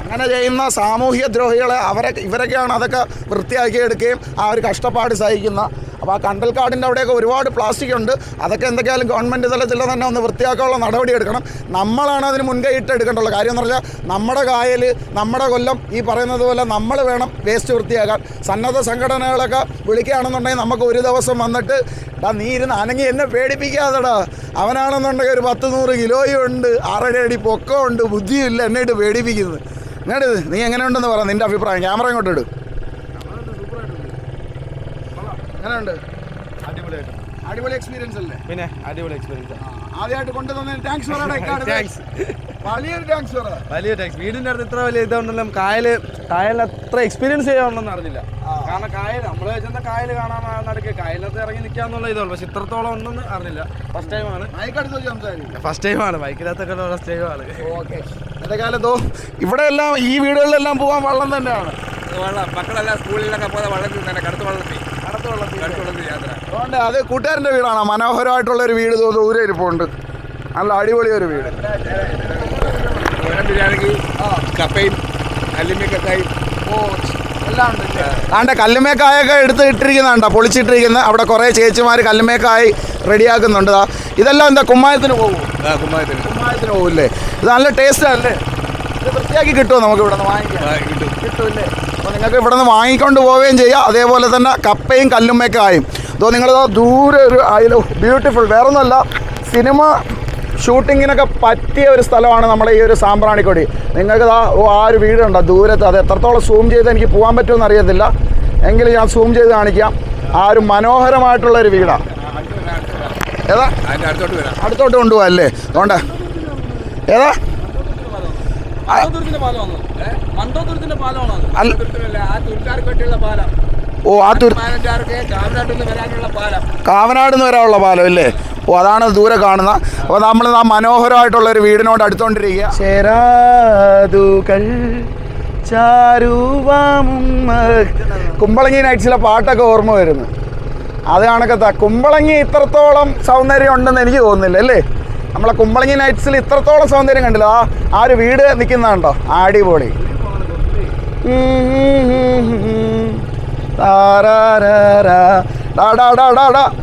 അങ്ങനെ ചെയ്യുന്ന സാമൂഹ്യ ദ്രോഹികളെ അവരെ ഇവരൊക്കെയാണ് അതൊക്കെ വൃത്തിയാക്കി എടുക്കുകയും ആ ഒരു കഷ്ടപ്പാട് സഹിക്കുന്ന അപ്പോൾ ആ കണ്ടൽക്കാടിന്റെ അവിടെയൊക്കെ ഒരുപാട് പ്ലാസ്റ്റിക് ഉണ്ട്. അതൊക്കെ എന്തൊക്കെയായാലും ഗവൺമെന്റ് തലത്തിൽ തന്നെ ഒന്ന് വൃത്തിയാക്കാനുള്ള നടപടി എടുക്കണം. നമ്മളാണ് അതിന് മുൻകൈ ഇട്ട് എടുക്കേണ്ടുള്ള കാര്യം എന്ന് പറഞ്ഞാൽ നമ്മുടെ കായൽ നമ്മുടെ കൊല്ലം ഈ പറയുന്നത് പോലെ നമ്മൾ വേണം വേസ്റ്റ് വൃത്തിയാക്കാൻ. സന്നദ്ധ സംഘടനകളൊക്കെ വിളിക്കുകയാണെന്നുണ്ടെങ്കിൽ നമുക്ക് ഒരു ദിവസം വന്നിട്ട് ഡാ നീ ഇരുന്ന് അനങ്ങി എന്നെ പേടിപ്പിക്കാതെടാ. അവനാണെന്നുണ്ടെങ്കിൽ ഒരു പത്ത് നൂറ് കിലോയും ഉണ്ട് ആറര അടി പൊക്കമുണ്ട് ബുദ്ധിയില്ല എന്നെ ഇട്ട് പേടിപ്പിക്കുന്നത്. എന്നാണ് ഇത്, നീ എങ്ങനെയുണ്ടെന്ന് പറ നിന്റെ അഭിപ്രായം. ക്യാമറ ഇങ്ങോട്ട് ഇട്. എങ്ങനെയുണ്ട്? അടിപൊളിയായിട്ട്. അടിപൊളി എക്സ്പീരിയൻസ് അല്ലേ? പിന്നെ അടിപൊളി എക്സ്പീരിയൻസ് ആദ്യമായിട്ട് കൊണ്ടുതന്നതിന് താങ്ക്സ് താങ്ക്സ് വലിയൊരു താങ്ക്സ് വലിയ ടാക്സ് വീടിന്റെ അടുത്ത് ഇത്ര വലിയ ഇതുണ്ടല്ലോ കായൽ കായലിൽ അത്ര എക്സ്പീരിയൻസ് ചെയ്യാനുണ്ടെന്ന് അറിഞ്ഞില്ല. കാരണം കായൽ നമ്മൾ ചെന്ന കായൽ കാണാൻ നടക്കുക കായലിനകത്ത് ഇറങ്ങി നിൽക്കാന്നുള്ള ഇതുള്ളൂ. പക്ഷെ ഇത്രത്തോളം ഒന്നും അറിഞ്ഞില്ല. ഫസ്റ്റ് ടൈമാണ് ഫസ്റ്റ് ടൈമാണ് ബൈക്കിനകത്തൊക്കെ ഫസ്റ്റ് ടൈമാണ് ഓക്കെ. എന്റെ കാലത്തോ ഇവിടെ എല്ലാം ഈ വീടുകളിലെല്ലാം പോകാൻ വള്ളം തന്നെയാണ്. വെള്ളം. മക്കളെല്ലാം സ്കൂളിലൊക്കെ പോയ വള്ളത്തിൽ തന്നെ കടുത്ത വെള്ളത്തിൽ അതുകൊണ്ട് അത് കൂട്ടുകാരന്റെ വീടാണ്. മനോഹരമായിട്ടുള്ള ഒരു വീട് തോന്നുന്നു ദൂരെ ഇരിപ്പുണ്ട്. നല്ല അടിപൊളി ഒരു വീട്. ബിരിയാണിക്ക് കപ്പയും കല്ലിമ്മിക്കക്കായും എല്ലാം ഉണ്ട് ആണ്ടെ കല്ലുമേക്കായൊക്കെ എടുത്ത് ഇട്ടിരിക്കുന്നുണ്ടോ പൊളിച്ചിട്ടിരിക്കുന്ന. അവിടെ കുറേ ചേച്ചിമാർ കല്ലുമേക്കായി റെഡിയാക്കുന്നുണ്ട് ഇതെല്ലാം എന്താ കുമ്മായത്തിന് പോകും കുമ്മായത്തിന്. കുമ്മായത്തിന് പോകില്ലേ ഇത് നല്ല ടേസ്റ്റ് അല്ലേ? ഇത് വൃത്തിയാക്കി കിട്ടുമോ നമുക്ക് ഇവിടെ നിന്ന് വാങ്ങിക്കാം കിട്ടും. കിട്ടും അപ്പോൾ നിങ്ങൾക്ക് ഇവിടെ നിന്ന് വാങ്ങിക്കൊണ്ട് പോവുകയും ചെയ്യാം. അതേപോലെ തന്നെ കപ്പയും കല്ലുമ്മേക്കായും അതോ നിങ്ങൾ ദൂരെ ഒരു അയലോ ബ്യൂട്ടിഫുൾ വേറൊന്നുമല്ല സിനിമ ഷൂട്ടിങ്ങിനൊക്കെ പറ്റിയ ഒരു സ്ഥലമാണ് നമ്മുടെ ഈ ഒരു സാമ്പ്രാണിക്കൊടി. നിങ്ങൾക്ക് ആ ഒരു വീടുണ്ടോ ദൂരത്ത്. അത് എത്രത്തോളം സൂം ചെയ്ത് എനിക്ക് പോകാൻ പറ്റുമെന്ന് അറിയത്തില്ല. എങ്കിലും ഞാൻ സൂം ചെയ്ത് കാണിക്കാം. ആ ഒരു മനോഹരമായിട്ടുള്ള ഒരു വീടാണ് ഏതാ? അടുത്തോട്ട് കൊണ്ടുപോകാം അല്ലേ? അതുകൊണ്ട്. ഏതാ? ഓ ആ കാവനാട് നിന്ന് വരാനുള്ള പാലം. അല്ലേ? ഓ അതാണ് ദൂരെ കാണുന്ന. അപ്പോൾ നമ്മൾ ആ മനോഹരമായിട്ടുള്ള ഒരു വീടിനോട് അടുത്തോണ്ടിരിക്കുക ചേരാതുകൾ കുമ്പളങ്ങി നൈറ്റ്സിലെ പാട്ടൊക്കെ ഓർമ്മ വരുന്നു. അത് കണക്കത്താ. കുമ്പളങ്ങി ഇത്രത്തോളം സൗന്ദര്യം ഉണ്ടെന്ന് എനിക്ക് തോന്നുന്നില്ല അല്ലേ? നമ്മളെ കുമ്പളങ്ങി നൈറ്റ്സിൽ ഇത്രത്തോളം സൗന്ദര്യം കണ്ടില്ല? ആ ആ ഒരു വീട് നിൽക്കുന്നതാണ്ടോ അടിപൊളി.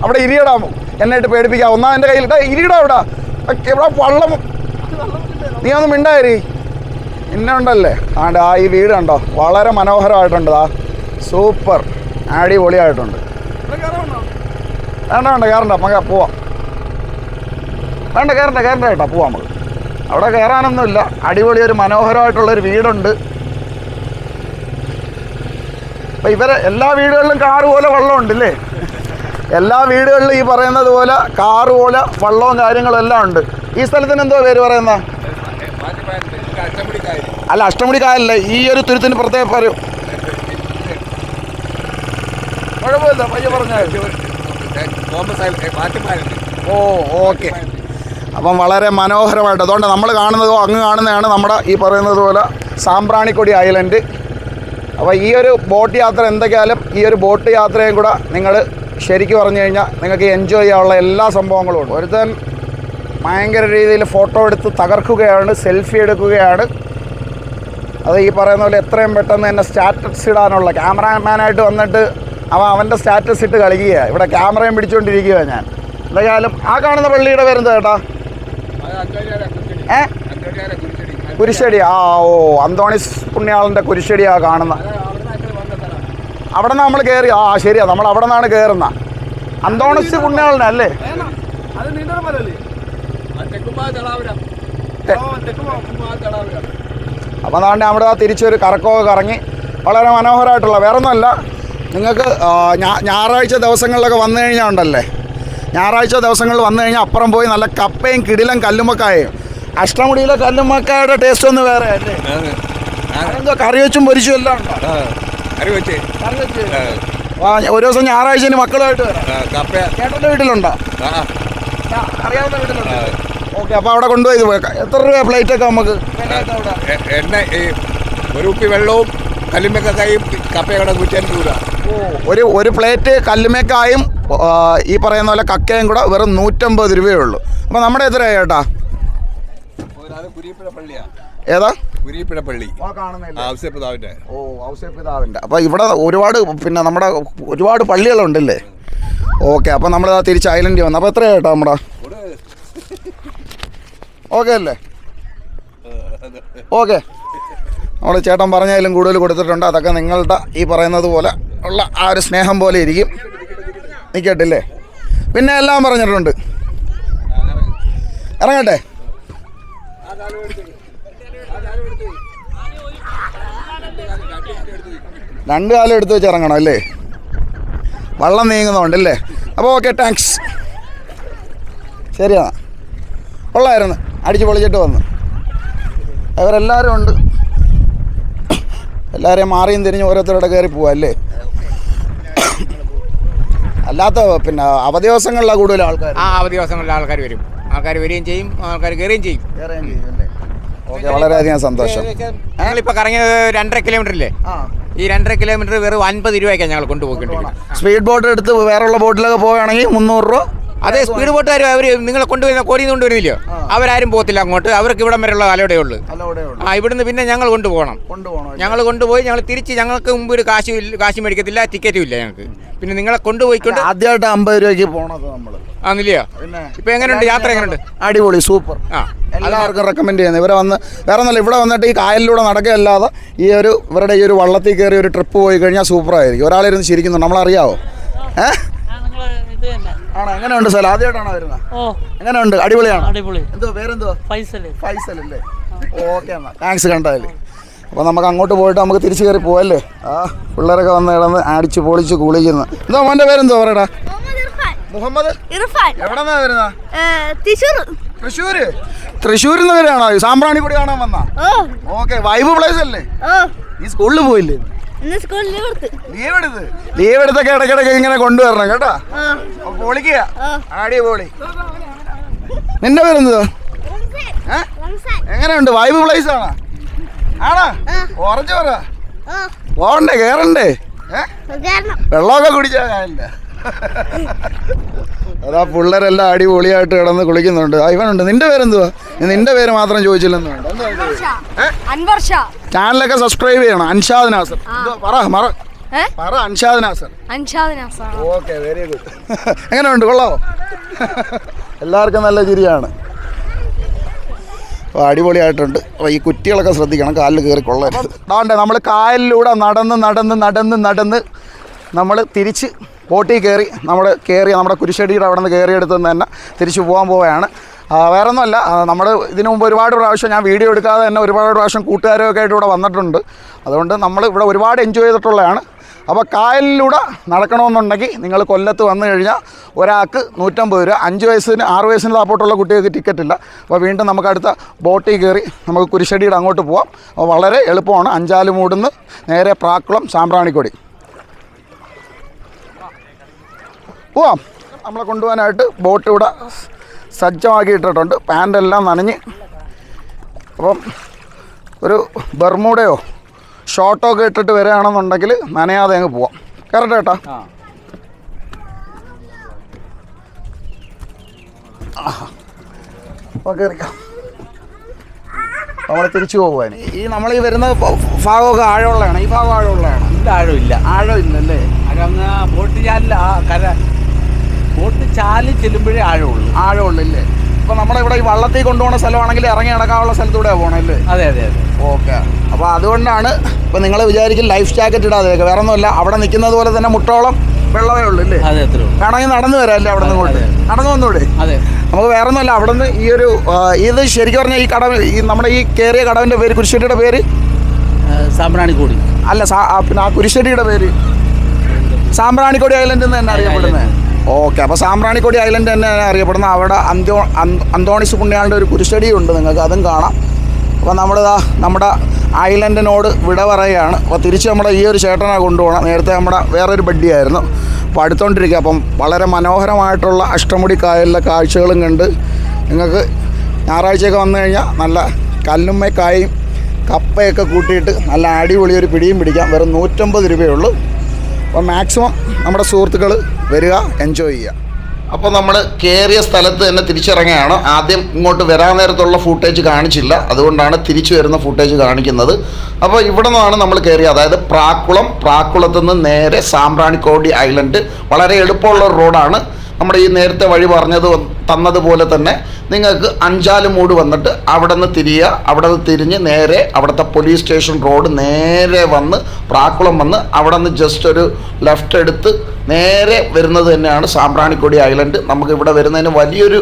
അവിടെ ഇരിയടാ. എന്നായിട്ട് പേടിപ്പിക്കാം ഒന്നാം എന്റെ കയ്യിൽ ഇരിയടാ ഒക്കെ ഇവിടെ വള്ളം. നീ ഒന്ന് മിണ്ടായിരി. എന്നെ ഉണ്ടല്ലേ? ആണ്ട് ആ ഈ വീട് കണ്ടോ? വളരെ മനോഹരമായിട്ടുണ്ട് സൂപ്പർ. അടിപൊളിയായിട്ടുണ്ട്. വേണ്ട വേണ്ട കയറണ്ട നമുക്ക് പോവാം. വേണ്ട കയറണ്ട കയറണ്ട കേട്ടോ പോവാം നമുക്ക്. അവിടെ കയറാനൊന്നുമില്ല അടിപൊളി ഒരു മനോഹരമായിട്ടുള്ളൊരു വീടുണ്ട്. അപ്പം ഇവരെ എല്ലാ വീടുകളിലും കാറ് പോലെ വെള്ളമുണ്ട് അല്ലേ എല്ലാ വീടുകളിലും ഈ പറയുന്നത് പോലെ കാറ് പോലെ വെള്ളവും കാര്യങ്ങളും എല്ലാം ഉണ്ട്. ഈ സ്ഥലത്തിന് എന്തോ പേര് പറയുന്ന? അല്ല അഷ്ടമുടി കായലല്ല ഈ ഒരു തുരുത്തിന് പ്രത്യേക പറയും കുഴപ്പമില്ല പയ്യ പറഞ്ഞാൽ ഓ ഓക്കെ. അപ്പം വളരെ മനോഹരമായിട്ട് അതുകൊണ്ട് നമ്മൾ കാണുന്നതോ അങ്ങ് കാണുന്നതാണ് നമ്മുടെ ഈ പറയുന്നത് പോലെ സാമ്പ്രാണിക്കൊടി ഐലൻഡ്. അപ്പോൾ ഈ ഒരു ബോട്ട് യാത്ര എന്തൊക്കെയാലും ഈ ഒരു ബോട്ട് യാത്രയും കൂടെ നിങ്ങൾ ശരിക്കും പറഞ്ഞു കഴിഞ്ഞാൽ നിങ്ങൾക്ക് എൻജോയ് ചെയ്യാനുള്ള എല്ലാ സംഭവങ്ങളും ഉണ്ട്. ഒരുത്തൻ ഭയങ്കര രീതിയിൽ ഫോട്ടോ എടുത്ത് തകർക്കുകയാണ് സെൽഫി എടുക്കുകയാണ്. അത് ഈ പറയുന്ന പോലെ എത്രയും പെട്ടെന്ന് തന്നെ സ്റ്റാറ്റസ് ഇടാനുള്ള ക്യാമറാമാനായിട്ട് വന്നിട്ട് അവൻ അവന്റെ സ്റ്റാറ്റസ് ഇട്ട് കളിക്കുകയാണ്. ഇവിടെ ക്യാമറയും പിടിച്ചുകൊണ്ടിരിക്കുകയാണ് ഞാൻ. എന്തായാലും ആ കാണുന്ന പള്ളിയുടെ പേരെന്താ ചേട്ടാ? ഏ? കുരിശടി. ആ ഓ അന്തോണിസ് പുണ്യാളന്റെ കുരിശടിയാ കാണുന്ന. അത് അവിടുന്ന് ഞങ്ങൾ വന്ന സ്ഥലം. അവിടെ നിന്ന് നമ്മൾ കയറി ആ ശരിയാ. നമ്മൾ അവിടെ നിന്നാണ് കയറുന്ന അന്തോണിസ് പുണ്യാളനെ അല്ലേ? അത് നീണ്ടര മലല്ലേ ആ തെക്കുമ്പാ തളാപുരം തെക്കുമ്പാ തളാപുരം അപ്പോൾ അതാണ്ട് അവിടെ ആ തിരിച്ചൊരു കറക്കമൊക്കെ കറങ്ങി. വളരെ മനോഹരമായിട്ടുള്ള വേറെ ഒന്നുമല്ല നിങ്ങൾക്ക് ഞായറാഴ്ച ദിവസങ്ങളിലൊക്കെ വന്നു കഴിഞ്ഞാൽ ഉണ്ടല്ലേ? ഞായറാഴ്ച ദിവസങ്ങളിൽ വന്നു കഴിഞ്ഞാൽ അപ്പുറം പോയി നല്ല കപ്പയും കിടിലും കല്ലുമ്മക്കായും അഷ്ടമുടിയിലെ കല്ലുമ്മക്കായുടെ ടേസ്റ്റ് ഒന്ന് വേറെ അല്ലേ? എന്തോ കറി വെച്ചും പൊരിച്ചും എല്ലാം വെച്ച്. കറി വെച്ച്. ഒരു ദിവസം ഞായറാഴ്ച മക്കളുമായിട്ട് കേട്ടോ ചേട്ടന്റെ വീട്ടിലുണ്ടോ? അറിയാവുന്ന വീട്ടിലുണ്ടോ. ഓക്കെ അപ്പോൾ അവിടെ കൊണ്ടുപോയി എത്ര രൂപ പ്ലേറ്റ് ഒക്കെ നമുക്ക്? എണ്ണ ഒരു കുപ്പി വെള്ളവും കല്ലുമ്മക്കായും കപ്പയുടെ നൂറ്റൻപത് രൂപ ഒരു ഒരു പ്ലേറ്റ് കല്ലുമേക്കായും ഈ പറയുന്ന പോലെ കക്കയും കൂടെ വെറും നൂറ്റമ്പത് രൂപയേ ഉള്ളൂ. അപ്പോൾ നമ്മുടെ എത്രയായി ചേട്ടാ? ഏതാ? കുരിപ്പിഴ പള്ളി. കാണുന്നില്ല. ആവശ്യപിതാവിന്റെ ഓ അപ്പോൾ ഇവിടെ ഒരുപാട് പിന്നെ നമ്മുടെ ഒരുപാട് പള്ളികളുണ്ടല്ലേ? ഓക്കെ അപ്പോൾ നമ്മൾ തിരിച്ച് ഐലൻഡിൽ വന്നു. അപ്പോൾ എത്രയായിട്ടോ നമ്മുടെ? ഓക്കെ അല്ലേ? ഓക്കെ. നമ്മൾ ചേട്ടൻ പറഞ്ഞതിലും കൂടുതൽ കൊടുത്തിട്ടുണ്ട്. അതൊക്കെ നിങ്ങളുടെ ഈ പറയുന്നത് പോലെ ഉള്ള ആ ഒരു സ്നേഹം പോലെ ഇരിക്കും. നിൽക്കട്ടില്ലേ പിന്നെ എല്ലാം പറഞ്ഞിട്ടുണ്ട്. ഇറങ്ങട്ടെ. രണ്ട് കാലം എടുത്ത് വെച്ച് ഇറങ്ങണം അല്ലേ? വള്ളം നീങ്ങുന്നുണ്ടല്ലേ അപ്പോൾ ഓക്കെ താങ്ക്സ് ശരിയാണ് കൊള്ളായിരുന്നു. അടിച്ച് പൊളിച്ചിട്ട് വന്നു. അവരെല്ലാവരും ഉണ്ട്. എല്ലാവരെയും മാറിയും തിരിഞ്ഞ് ഓരോരുത്തരുടെ കയറി പോവാം അല്ലേ? അല്ലാത്ത പിന്നെ അവധി ദിവസങ്ങളിലാണ് കൂടുതൽ ആൾക്കാർ ആ അവധി ദിവസങ്ങളിൽ ആൾക്കാർ വരും. ആൾക്കാർ വരികയും ചെയ്യും ആൾക്കാർ കയറുകയും ചെയ്യും. ഓക്കെ വളരെയധികം സന്തോഷം. ഞങ്ങളിപ്പോൾ കറങ്ങിയത് രണ്ടര കിലോമീറ്റർ ഇല്ലേ ഈ രണ്ടര കിലോമീറ്റർ വെറും അൻപത് രൂപയ്ക്കാണ് ഞങ്ങൾ കൊണ്ടുപോയിട്ടുണ്ട് സ്പീഡ് ബോട്ട് എടുത്ത് വേറെയുള്ള ബോട്ടിലൊക്കെ പോവുകയാണെങ്കിൽ മുന്നൂറ് രൂപ. അതെ സ്പീഡ് ബോട്ടുകാർ അവർ നിങ്ങളെ കൊണ്ടുവരുന്ന കോടി കൊണ്ടുവരുന്നില്ലയോ അവരാരും പോകത്തില്ല അങ്ങോട്ട്. അവർക്ക് ഇവിടം വരെയുള്ള അലോടെ ഉള്ളു. ആ ഇവിടുന്ന് പിന്നെ ഞങ്ങൾ കൊണ്ടുപോകണം. കൊണ്ടുപോകണം ഞങ്ങൾ കൊണ്ടുപോയി ഞങ്ങൾ തിരിച്ച് ഞങ്ങൾക്ക് മുമ്പ് ഒരു കാശ് കാശ് മേടിക്കത്തില്ല ടിക്കറ്റും ഇല്ല ഞങ്ങൾക്ക്. പിന്നെ നിങ്ങളെ കൊണ്ടുപോയിക്കൊണ്ട് ആദ്യമായിട്ട് അമ്പത് രൂപയ്ക്ക് പോണത് നമ്മൾ ആന്നില്ലയോ? ഇപ്പൊ എങ്ങനെയുണ്ട്? യാത്ര എങ്ങനെയുണ്ട്? അടിപൊളി സൂപ്പർ. ആ. എല്ലാവർക്കും റെക്കമെൻഡ് ചെയ്യുന്നത്. ഇവരെ വന്ന് വേറെ ഒന്നല്ല ഇവിടെ വന്നിട്ട് ഈ കായലിലൂടെ നടക്കുകയല്ലാതെ ഈ ഒരു ഇവരുടെ ഈ ഒരു വള്ളത്തിൽ കയറി ഒരു ട്രിപ്പ് പോയി കഴിഞ്ഞാൽ സൂപ്പറായിരിക്കും. ഒരാളിരുന്ന് ചിരിക്കുന്നു. നമ്മളറിയാവോ? ഏ ആണോ? എങ്ങനെയുണ്ട് സ്ഥലം ആദ്യമായിട്ടാണോ വരുന്നത് ഓ. എങ്ങനെയുണ്ട്? അടിപൊളിയാണ്? അടിപൊളി. എന്തോ പേരെന്തോ? ഫൈസൽ ഫൈസൽ അല്ലേ? ഓക്കെ എന്നാ. താങ്ക്സ് കണ്ടാൽ. അപ്പോൾ നമുക്ക് അങ്ങോട്ട് പോയിട്ട് നമുക്ക് തിരിച്ചു കയറി പോവല്ലേ ആ പിള്ളേരൊക്കെ വന്ന് കിടന്ന് അടിച്ച് പൊളിച്ച് കുളിക്കുന്നു. എന്തോ മോന്റെ പേരെന്തോ പറയടാ? മുഹമ്മദ് ഇർഫാൻ. എവിടെ നിന്നാ വരുന്ന? തൃശ്ശൂർ. തൃശ്ശൂര്? തൃശ്ശൂരിൽ നിന്ന് വരെയാണോ സാമ്പ്രാണിക്കുടി കാണാൻ വന്നാ? ഓക്കെ വൈബ് പ്ലേസ് അല്ലേ? ഈ നീ സ്കൂളിൽ പോയില്ലേ? ലീവ് എടുത്ത്. ലീവ് എടുത്ത്? ലീവ് എടുത്തൊക്കെ ഇടയ്ക്കിടയ്ക്ക് ഇങ്ങനെ കൊണ്ടുവരണം കേട്ടോ. പൊളിക്കുക. അടിപൊളി. നിന്റെ പേരെന്തോ? എങ്ങനെയുണ്ട്? വൈബ് പ്ലേസ് ആണോ? ആണോ? ഉറച്ചു പറ. ഓ പോകണ്ടേ കേറണ്ടേ? വെള്ളമൊക്കെ കുടിച്ചാ കായലില്ല അതാ പിള്ളേരെല്ലാം അടിപൊളിയായിട്ട് കിടന്ന് കുളിക്കുന്നുണ്ട്. ഇവനുണ്ട്. നിന്റെ പേരെന്തുവാ? നിന്റെ പേര് മാത്രം ഷാ ചാനലൊക്കെ സബ്സ്ക്രൈബ് ചെയ്യണം. അൻഷാദ് നാസർ പറ മറ. പറ Anshad Nasar okay very good എങ്ങനെയുണ്ട്? കൊള്ളാവോ? എല്ലാവർക്കും നല്ല ചിരിയാണ്. അപ്പോൾ അടിപൊളിയായിട്ടുണ്ട്. അപ്പോൾ ഈ കുറ്റികളൊക്കെ ശ്രദ്ധിക്കണം. കാലിൽ കയറി കൊള്ളരുത്. അതുകൊണ്ട് നമ്മൾ കായലിലൂടെ നടന്ന് നടന്ന് നടന്ന് നടന്ന് നമ്മൾ തിരിച്ച് ബോട്ടിൽ കയറി നമ്മൾ കയറി നമ്മുടെ കുരിശടിയുടെ അവിടെ നിന്ന് കയറിയെടുത്ത് തന്നെ തിരിച്ചു പോകാൻ പോവുകയാണ്. വേറൊന്നുമല്ല നമ്മൾ ഇതിനു മുമ്പ് ഒരുപാട് പ്രാവശ്യം ഞാൻ വീഡിയോ എടുക്കാതെ തന്നെ ഒരുപാട് പ്രാവശ്യം കൂട്ടുകാരൊക്കെ ആയിട്ട് ഇവിടെ വന്നിട്ടുണ്ട്. അതുകൊണ്ട് നമ്മൾ ഇവിടെ ഒരുപാട് എൻജോയ് ചെയ്തിട്ടുള്ളതാണ്. അപ്പോൾ കായലിലൂടെ നടക്കണമെന്നുണ്ടെങ്കിൽ നിങ്ങൾ കൊല്ലത്ത് വന്നു കഴിഞ്ഞാൽ ഒരാൾക്ക് നൂറ്റമ്പത് രൂപ അഞ്ച് വയസ്സിന് ആറ് വയസ്സിന് താപ്പോട്ടുള്ള കുട്ടികൾക്ക് ടിക്കറ്റ് ഇല്ല അപ്പോൾ വീണ്ടും നമുക്ക് അടുത്ത ബോട്ടിൽ കയറി നമുക്ക് കുരിശടിയുടെ അങ്ങോട്ട് പോവാം. വളരെ എളുപ്പമാണ്. അഞ്ചാലുമൂടുന്ന് നേരെ പ്രാക്കുളം സാമ്പ്രാണിക്കൊടി. പോവാം. നമ്മളെ കൊണ്ടുപോകാനായിട്ട് ബോട്ട് ഇവിടെ സജ്ജമാക്കിയിട്ടിട്ടുണ്ട്. പാന്റെല്ലാം നനഞ്ഞ്. അപ്പം ഒരു ബർമൂടയോ ഷോർട്ടോ ഒക്കെ ഇട്ടിട്ട് വരികയാണെന്നുണ്ടെങ്കിൽ നനയാതെ അങ്ങ് പോവാം. കറക്റ്റ് കേട്ടാ? അപ്പോൾ കയറിക്കാം നമ്മൾ തിരിച്ചു പോകുവാൻ ഈ നമ്മൾ ഈ വരുന്ന ഭാഗമൊക്കെ ആഴമുള്ളതാണ്. ഈ ഭാഗം ആഴമുള്ളതാണ്. ആഴമില്ല. ആഴമില്ലല്ലേ? അങ്ങ് ബോട്ട് ചാലില്ല ആ കര ബോട്ട് ചാലിൽ ചെല്ലുമ്പോഴേ ആഴമുള്ളൂ. ആഴമുള്ളല്ലേ? അപ്പൊ നമ്മുടെ ഇവിടെ ഈ വള്ളത്തിൽ കൊണ്ടുപോകുന്ന സ്ഥലമാണെങ്കിൽ ഇറങ്ങി നടക്കാനുള്ള സ്ഥലത്തൂടെ പോകണല്ലേ അതെ അതെ അതെ. ഓക്കെ. അപ്പോൾ അതുകൊണ്ടാണ് ഇപ്പൊ നിങ്ങൾ വിചാരിക്കും ലൈഫ് ജാക്കറ്റ് ഇടാതെ വേറെ ഒന്നുമില്ല അവിടെ നിൽക്കുന്നത് പോലെ തന്നെ മുട്ടോളം വെള്ളമേ ഉള്ളൂ അല്ലേ അതെ വേണമെങ്കിൽ നടന്നു വരാമല്ലേ അവിടെ നിന്ന് കൊണ്ട് നടന്നു വന്നൂടെ? അതെ. നമുക്ക് വേറെ ഒന്നുമല്ല അവിടെ നിന്ന് ഈ ഒരു ഇത് ശരിക്കും പറഞ്ഞാൽ ഈ കട ഈ നമ്മുടെ ഈ കയറിയ കടവിന്റെ പേര് കുരിശ്ശേരിയുടെ പേര്? സാമ്പ്രാണിക്കോടി. അല്ല പിന്നെ ആ കുരിശ്ശേരിയുടെ പേര്? സാമ്പ്രാണിക്കോടി ഐലൻഡ് എന്ന് തന്നെ അറിയപ്പെടുന്നത്. ഓക്കെ അപ്പോൾ സാമ്പ്രാണിക്കൊടി ഐലൻഡ് തന്നെ അറിയപ്പെടുന്ന അവിടെ അന്തോ അന്ത- അന്തോണിസ് പുണ്യാളുടെ ഒരു കുരിശടി ഉണ്ട് നിങ്ങൾക്ക് അതും കാണാം. അപ്പോൾ നമ്മൾ നമ്മുടെ ഐലൻഡിനോട് വിട പറയുകയാണ്. അപ്പോൾ തിരിച്ച് നമ്മുടെ ഈ ഒരു ചേട്ടനെ കൊണ്ടുപോകണം. നേരത്തെ നമ്മുടെ വേറൊരു ബഡ്ഡിയായിരുന്നു. അപ്പോൾ അടുത്തോണ്ടിരിക്കുക. അപ്പം വളരെ മനോഹരമായിട്ടുള്ള അഷ്ടമുടി കായലിലെ കാഴ്ചകളും കണ്ട് നിങ്ങൾക്ക് ഞായറാഴ്ചയൊക്കെ വന്നു കഴിഞ്ഞാൽ നല്ല കല്ലുമ്മക്കായും കപ്പയൊക്കെ കൂട്ടിയിട്ട് നല്ല അടിപൊളി ഒരു പിടിയും പിടിക്കാം. വെറും നൂറ്റമ്പത് രൂപയേ ഉള്ളൂ. അപ്പോൾ മാക്സിമം നമ്മുടെ സുഹൃത്തുക്കൾ വരിക എൻജോയ് ചെയ്യുക. അപ്പോൾ നമ്മൾ കയറിയ സ്ഥലത്ത് തന്നെ തിരിച്ചിറങ്ങുകയാണ്. ആദ്യം ഇങ്ങോട്ട് വരാൻ നേരത്തുള്ള ഫുട്ടേജ് കാണിച്ചില്ല. അതുകൊണ്ടാണ് തിരിച്ചു വരുന്ന ഫുട്ടേജ് കാണിക്കുന്നത്. അപ്പോൾ ഇവിടെ നിന്നാണ് നമ്മൾ കയറിയത് അതായത് പ്രാക്കുളം പ്രാക്കുളത്ത് നിന്ന് നേരെ സാമ്പ്രാണിക്കോടി ഐലൻഡ് വളരെ എളുപ്പമുള്ള റോഡാണ് നമ്മുടെ ഈ നേരത്തെ വഴി പറഞ്ഞത് തന്നതുപോലെ തന്നെ നിങ്ങൾക്ക് അഞ്ചാൽ മൂട് വന്നിട്ട് അവിടെ നിന്ന് തിരിയുക അവിടെ നിന്ന് തിരിഞ്ഞ് നേരെ അവിടുത്തെ പോലീസ് സ്റ്റേഷൻ റോഡ് നേരെ വന്ന് പ്രാക്കുളം വന്ന് അവിടെ നിന്ന് ജസ്റ്റ് ഒരു ലെഫ്റ്റ് എടുത്ത് നേരെ വരുന്നത് തന്നെയാണ് സാമ്പ്രാണിക്കൊടി ഐലൻഡ് നമുക്ക് ഇവിടെ വരുന്നതിന് വലിയൊരു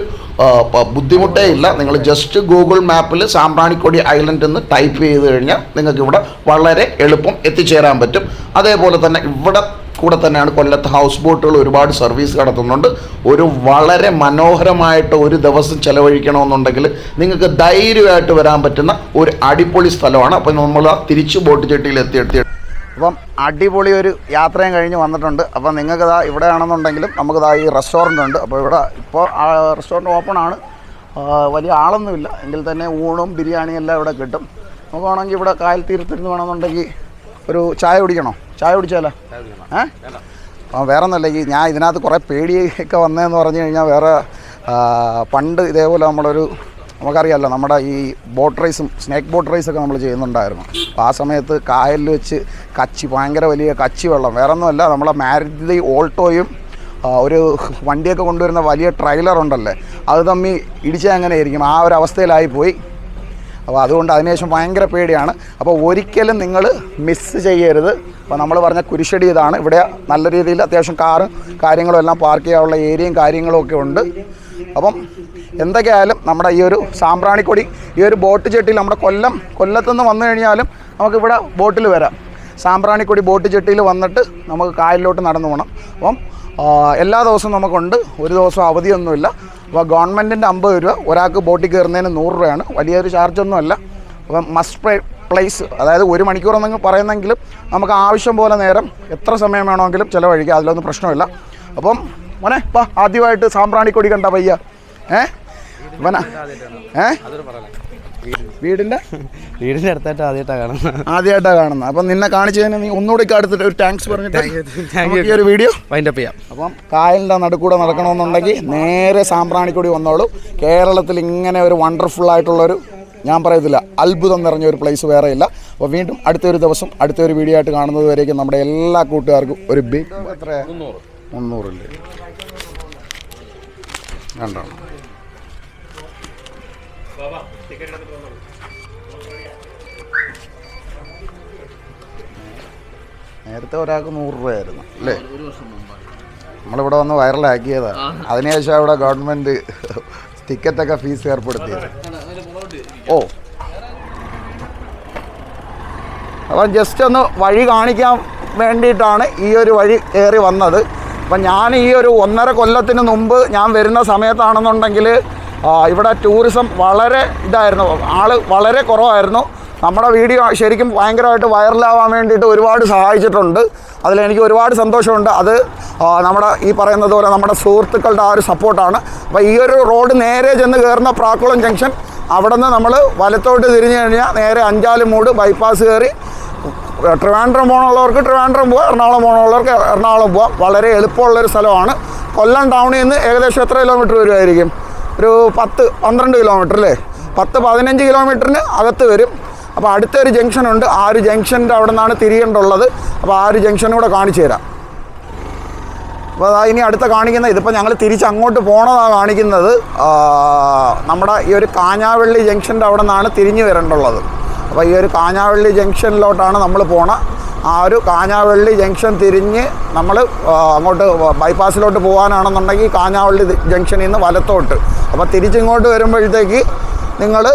ബുദ്ധിമുട്ടേ ഇല്ല. നിങ്ങൾ ജസ്റ്റ് ഗൂഗിൾ മാപ്പിൽ സാമ്പ്രാണിക്കൊടി ഐലൻഡ് എന്ന് ടൈപ്പ് ചെയ്ത് കഴിഞ്ഞാൽ നിങ്ങൾക്ക് ഇവിടെ വളരെ എളുപ്പം എത്തിച്ചേരാൻ പറ്റും. അതേപോലെ തന്നെ ഇവിടെ കൂടെ തന്നെയാണ് കൊല്ലത്ത് ഹൗസ് ബോട്ടുകൾ ഒരുപാട് സർവീസ് നടത്തുന്നുണ്ട്. ഒരു വളരെ മനോഹരമായിട്ട് ഒരു ദിവസം ചെലവഴിക്കണമെന്നുണ്ടെങ്കിൽ നിങ്ങൾക്ക് ധൈര്യമായിട്ട് വരാൻ പറ്റുന്ന ഒരു അടിപൊളി സ്ഥലമാണ്. അപ്പോൾ നമ്മൾ തിരിച്ചു ബോട്ട് ചെട്ടിയിൽ എത്തി എത്തി. അപ്പം അടിപൊളി ഒരു യാത്രയും കഴിഞ്ഞ് വന്നിട്ടുണ്ട്. അപ്പം നിങ്ങൾക്ക് ഇതാ ഇവിടെ ആണെന്നുണ്ടെങ്കിലും നമുക്ക് ഇതാ ഈ റെസ്റ്റോറന്റ് ഉണ്ട്. അപ്പോൾ ഇവിടെ ഇപ്പോൾ റെസ്റ്റോറന്റ് ഓപ്പൺ ആണ്. വലിയ ആളൊന്നുമില്ല. എങ്കിൽ തന്നെ ഊണും ബിരിയാണിയും എല്ലാം ഇവിടെ കിട്ടും. നമുക്ക് വേണമെങ്കിൽ ഇവിടെ കായൽ തീരത്തിരുന്ന് വേണമെന്നുണ്ടെങ്കിൽ ഒരു ചായ കുടിക്കണോ? ചായ കുടിച്ചാലോ? ഏ? ആ വേറെ ഒന്നല്ല ഈ ഞാൻ ഇതിനകത്ത് കുറേ പേടിയൊക്കെ വന്നതെന്ന് പറഞ്ഞു കഴിഞ്ഞാൽ വേറെ പണ്ട് ഇതേപോലെ നമ്മളൊരു നമുക്കറിയാമല്ലോ നമ്മുടെ ഈ ബോട്ട് റേസും സ്നേക്ക് ബോട്ട് റേസൊക്കെ നമ്മൾ ചെയ്യുന്നുണ്ടായിരുന്നു. അപ്പോൾ ആ സമയത്ത് കായലിൽ വെച്ച് കച്ചി ഭയങ്കര വലിയ കച്ചി വെള്ളം. വേറെ ഒന്നുമല്ല നമ്മളെ മാരുതി ഓൾട്ടോയും ഒരു വണ്ടിയൊക്കെ കൊണ്ടുവരുന്ന വലിയ ട്രെയിലർ ഉണ്ടല്ലേ? അത് തമ്മി ഇടിച്ചാൽ എങ്ങനെയായിരിക്കും ആ ഒരു അവസ്ഥയിലായി പോയി അപ്പോൾ അതുകൊണ്ട് അതിനുശേഷം ഭയങ്കര പേടിയാണ്. അപ്പോൾ ഒരിക്കലും നിങ്ങൾ മിസ് ചെയ്യരുത്. അപ്പോൾ നമ്മൾ പറഞ്ഞ കുരിശടി ഇതാണ്. ഇവിടെ നല്ല രീതിയിൽ അത്യാവശ്യം കാറും കാര്യങ്ങളും എല്ലാം പാർക്ക് ചെയ്യാനുള്ള ഏരിയയും കാര്യങ്ങളും ഒക്കെ ഉണ്ട്. അപ്പം എന്തൊക്കെയായാലും നമ്മുടെ ഈ ഒരു സാമ്പ്രാണിക്കൊടി ഈ ഒരു ബോട്ട് ചെട്ടിയിൽ നമ്മുടെ കൊല്ലം കൊല്ലത്തുനിന്ന് വന്നു കഴിഞ്ഞാലും നമുക്കിവിടെ ബോട്ടിൽ വരാം. സാമ്പ്രാണിക്കൊടി ബോട്ട് ചെട്ടിയിൽ വന്നിട്ട് നമുക്ക് കായലിലോട്ട് നടന്നു പോകണം അപ്പം എല്ലാ ദിവസവും നമുക്കുണ്ട്. ഒരു ദിവസം അവധിയൊന്നുമില്ല. അപ്പോൾ ഗവൺമെന്റിന്റെ അമ്പത് രൂപ ഒരാൾക്ക് ബോട്ടിൽ കയറുന്നതിന് നൂറ് രൂപയാണ്. വലിയൊരു ചാർജൊന്നുമല്ല. അപ്പം മസ്റ്റ് പ്ലേസ് അതായത് ഒരു മണിക്കൂർ എന്നൊക്കെ പറയുന്നെങ്കിലും നമുക്ക് ആവശ്യം പോലെ നേരം എത്ര സമയം വേണമെങ്കിലും ചിലവഴിക്കുക അതിലൊന്നും പ്രശ്നമില്ല. അപ്പം മോനെ ഇപ്പം ആദ്യമായിട്ട് സാമ്പ്രാണിക്കൊടി കണ്ട പയ്യ. ഏ? ഇവനാ. ഏ? വീടിന്റെ വീടിന്റെ അടുത്തായിട്ട് ആദ്യമായിട്ടാണ് കാണുന്നത്. ആദ്യമായിട്ടാണ് കാണുന്നത്. അപ്പം നിന്നെ കാണിച്ചു കാണിച്ചതിന് നീ ഒന്നുകൂടി അടുത്തിട്ട് ഒരു താങ്ക്സ് പറഞ്ഞിട്ട് ഈ ഒരു വീഡിയോ വൈൻഡപ്പ് ചെയ്യാം. അപ്പം കായലിന്റെ നടുക്കൂടെ നടക്കണമെന്നുണ്ടെങ്കിൽ നേരെ സാമ്പ്രാണിക്കൂടി വന്നോളൂ. കേരളത്തിൽ ഇങ്ങനെ ഒരു വണ്ടർഫുൾ ആയിട്ടുള്ളൊരു ഞാൻ പറയത്തില്ല അത്ഭുതം നിറഞ്ഞ ഒരു പ്ലേസ് വേറെ ഇല്ല. അപ്പോൾ വീണ്ടും അടുത്തൊരു ദിവസം അടുത്തൊരു വീഡിയോ ആയിട്ട് കാണുന്നത് വരേക്കും നമ്മുടെ എല്ലാ കൂട്ടുകാർക്കും ഒരു ബിഗ് എത്ര മുന്നൂറില്ലേ? രണ്ടെണ്ണം. നേരത്തെ ഒരാൾക്ക് നൂറ് രൂപയായിരുന്നു അല്ലേ? നമ്മളിവിടെ വന്ന് വൈറലാക്കിയതാണ് അതിനുശേഷം ഇവിടെ ഗവൺമെന്റ് ടിക്കറ്റൊക്കെ ഫീസ് ഏർപ്പെടുത്തിയത്. ഓ. അപ്പം ജസ്റ്റ് ഒന്ന് വഴി കാണിക്കാൻ വേണ്ടിയിട്ടാണ് ഈ ഒരു വഴി കയറി വന്നത്. അപ്പം ഞാൻ ഈ ഒരു ഒന്നര കൊല്ലത്തിന് മുമ്പ് ഞാൻ വരുന്ന സമയത്താണെന്നുണ്ടെങ്കിൽ ഇവിടെ ടൂറിസം വളരെ ഇതായിരുന്നു. ആൾ വളരെ കുറവായിരുന്നു. നമ്മുടെ വീഡിയോ ശരിക്കും ഭയങ്കരമായിട്ട് വൈറലാവാൻ വേണ്ടിയിട്ട് ഒരുപാട് സഹായിച്ചിട്ടുണ്ട്. അതിലെനിക്ക് ഒരുപാട് സന്തോഷമുണ്ട്. അത് നമ്മുടെ ഈ പറയുന്നത് പോലെ നമ്മുടെ സുഹൃത്തുക്കളുടെ ആ ഒരു സപ്പോർട്ടാണ്. അപ്പോൾ ഈ ഒരു റോഡ് നേരെ ചെന്ന് കയറുന്ന പ്രാക്കുളം ജംഗ്ഷൻ അവിടെ നിന്ന് നമ്മൾ വലത്തോട്ട് തിരിഞ്ഞു കഴിഞ്ഞാൽ നേരെ അഞ്ചാൽ അഞ്ചാലുമൂട് ബൈപ്പാസ് കയറി ട്രിവാൻഡ്രം പോകാനുള്ളവർക്ക് ട്രിവാൻഡ്രം പോവാം എറണാകുളം പോകാനുള്ളവർക്ക് എറണാകുളം പോവാം. വളരെ എളുപ്പമുള്ളൊരു സ്ഥലമാണ്. കൊല്ലം ടൗണിൽ നിന്ന് ഏകദേശം എത്ര കിലോമീറ്റർ വരുമായിരിക്കും ഒരു പത്ത് പന്ത്രണ്ട് കിലോമീറ്റർ അല്ലേ? പത്ത് പതിനഞ്ച് കിലോമീറ്ററിന് അകത്ത് വരും. അപ്പോൾ അടുത്തൊരു ജംഗ്ഷനുണ്ട് ആ ഒരു ജംഗ്ഷന്റെ അവിടെ നിന്നാണ് തിരിയേണ്ടുള്ളത് അപ്പോൾ ആ ഒരു ജംഗ്ഷനും കൂടെ കാണിച്ചു തരാം. അപ്പോൾ അതാ ഇനി അടുത്ത കാണിക്കുന്ന ഇതിപ്പോൾ ഞങ്ങൾ തിരിച്ച് അങ്ങോട്ട് പോണതാണ് കാണിക്കുന്നത്. നമ്മുടെ ഈ ഒരു കാഞ്ഞാവള്ളി ജംഗ്ഷന്റെ അവിടെ നിന്നാണ് തിരിഞ്ഞു വരേണ്ടുള്ളത്. അപ്പോൾ ഈ ഒരു കാഞ്ഞാവള്ളി ജംഗ്ഷനിലോട്ടാണ് നമ്മൾ പോണ. ആ ഒരു കാഞ്ഞാവള്ളി ജംഗ്ഷൻ തിരിഞ്ഞ് നമ്മൾ അങ്ങോട്ട് ബൈപ്പാസിലോട്ട് പോകാനാണെന്നുണ്ടെങ്കിൽ കാഞ്ഞാവള്ളി ജംഗ്ഷനിൽ നിന്ന് വലത്തോട്ട്. അപ്പോൾ തിരിച്ചിങ്ങോട്ട് വരുമ്പോഴത്തേക്ക് നിങ്ങൾ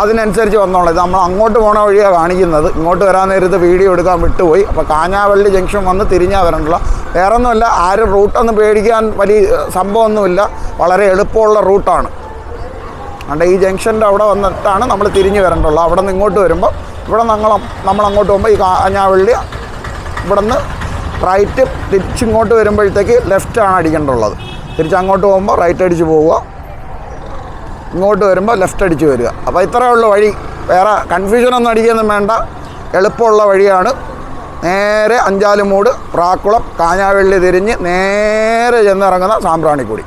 അതിനനുസരിച്ച് വന്നോളാം. ഇത് നമ്മൾ അങ്ങോട്ട് പോണ വഴിയാണ് കാണിക്കുന്നത്. ഇങ്ങോട്ട് വരാൻ നേരത്ത് വീഡിയോ എടുക്കാൻ വിട്ടുപോയി. അപ്പോൾ കാഞ്ഞാവള്ളി ജംഗ്ഷൻ വന്ന് തിരിഞ്ഞാൽ വരണ്ടുള്ള വേറെ ഒന്നുമില്ല ആരും റൂട്ടൊന്നും പേടിക്കാൻ വലിയ സംഭവമൊന്നുമില്ല. വളരെ എളുപ്പമുള്ള റൂട്ടാണ് അതുകൊണ്ട് ഈ ജംഗ്ഷന്റെ അവിടെ വന്നിട്ടാണ് നമ്മൾ തിരിഞ്ഞ് വരേണ്ടുള്ളൂ അവിടെ നിന്ന് ഇങ്ങോട്ട് വരുമ്പോൾ ഇവിടെ ഞങ്ങൾ നമ്മൾ അങ്ങോട്ട് പോകുമ്പോൾ ഈ കാഞ്ഞാവള്ളി ഇവിടെ നിന്ന് റൈറ്റ് തിരിച്ചിങ്ങോട്ട് വരുമ്പോഴത്തേക്ക് ലെഫ്റ്റാണ് അടിക്കേണ്ടുള്ളത്. തിരിച്ച് അങ്ങോട്ട് പോകുമ്പോൾ റൈറ്റ് അടിച്ച് പോവുക. ഇങ്ങോട്ട് വരുമ്പോൾ ലെഫ്റ്റ് അടിച്ച് വരിക. അപ്പോൾ ഇത്രയേ ഉള്ളൂ വഴി. വേറെ കൺഫ്യൂഷനൊന്നും അടിക്കൊന്നും വേണ്ട. എളുപ്പമുള്ള വഴിയാണ്. നേരെ അഞ്ചാലുമൂട് പ്രാക്കുളം കാഞ്ഞാവെള്ളി തിരിഞ്ഞ് നേരെ ചെന്നിറങ്ങുന്ന സാമ്പ്രാണിക്കുടി.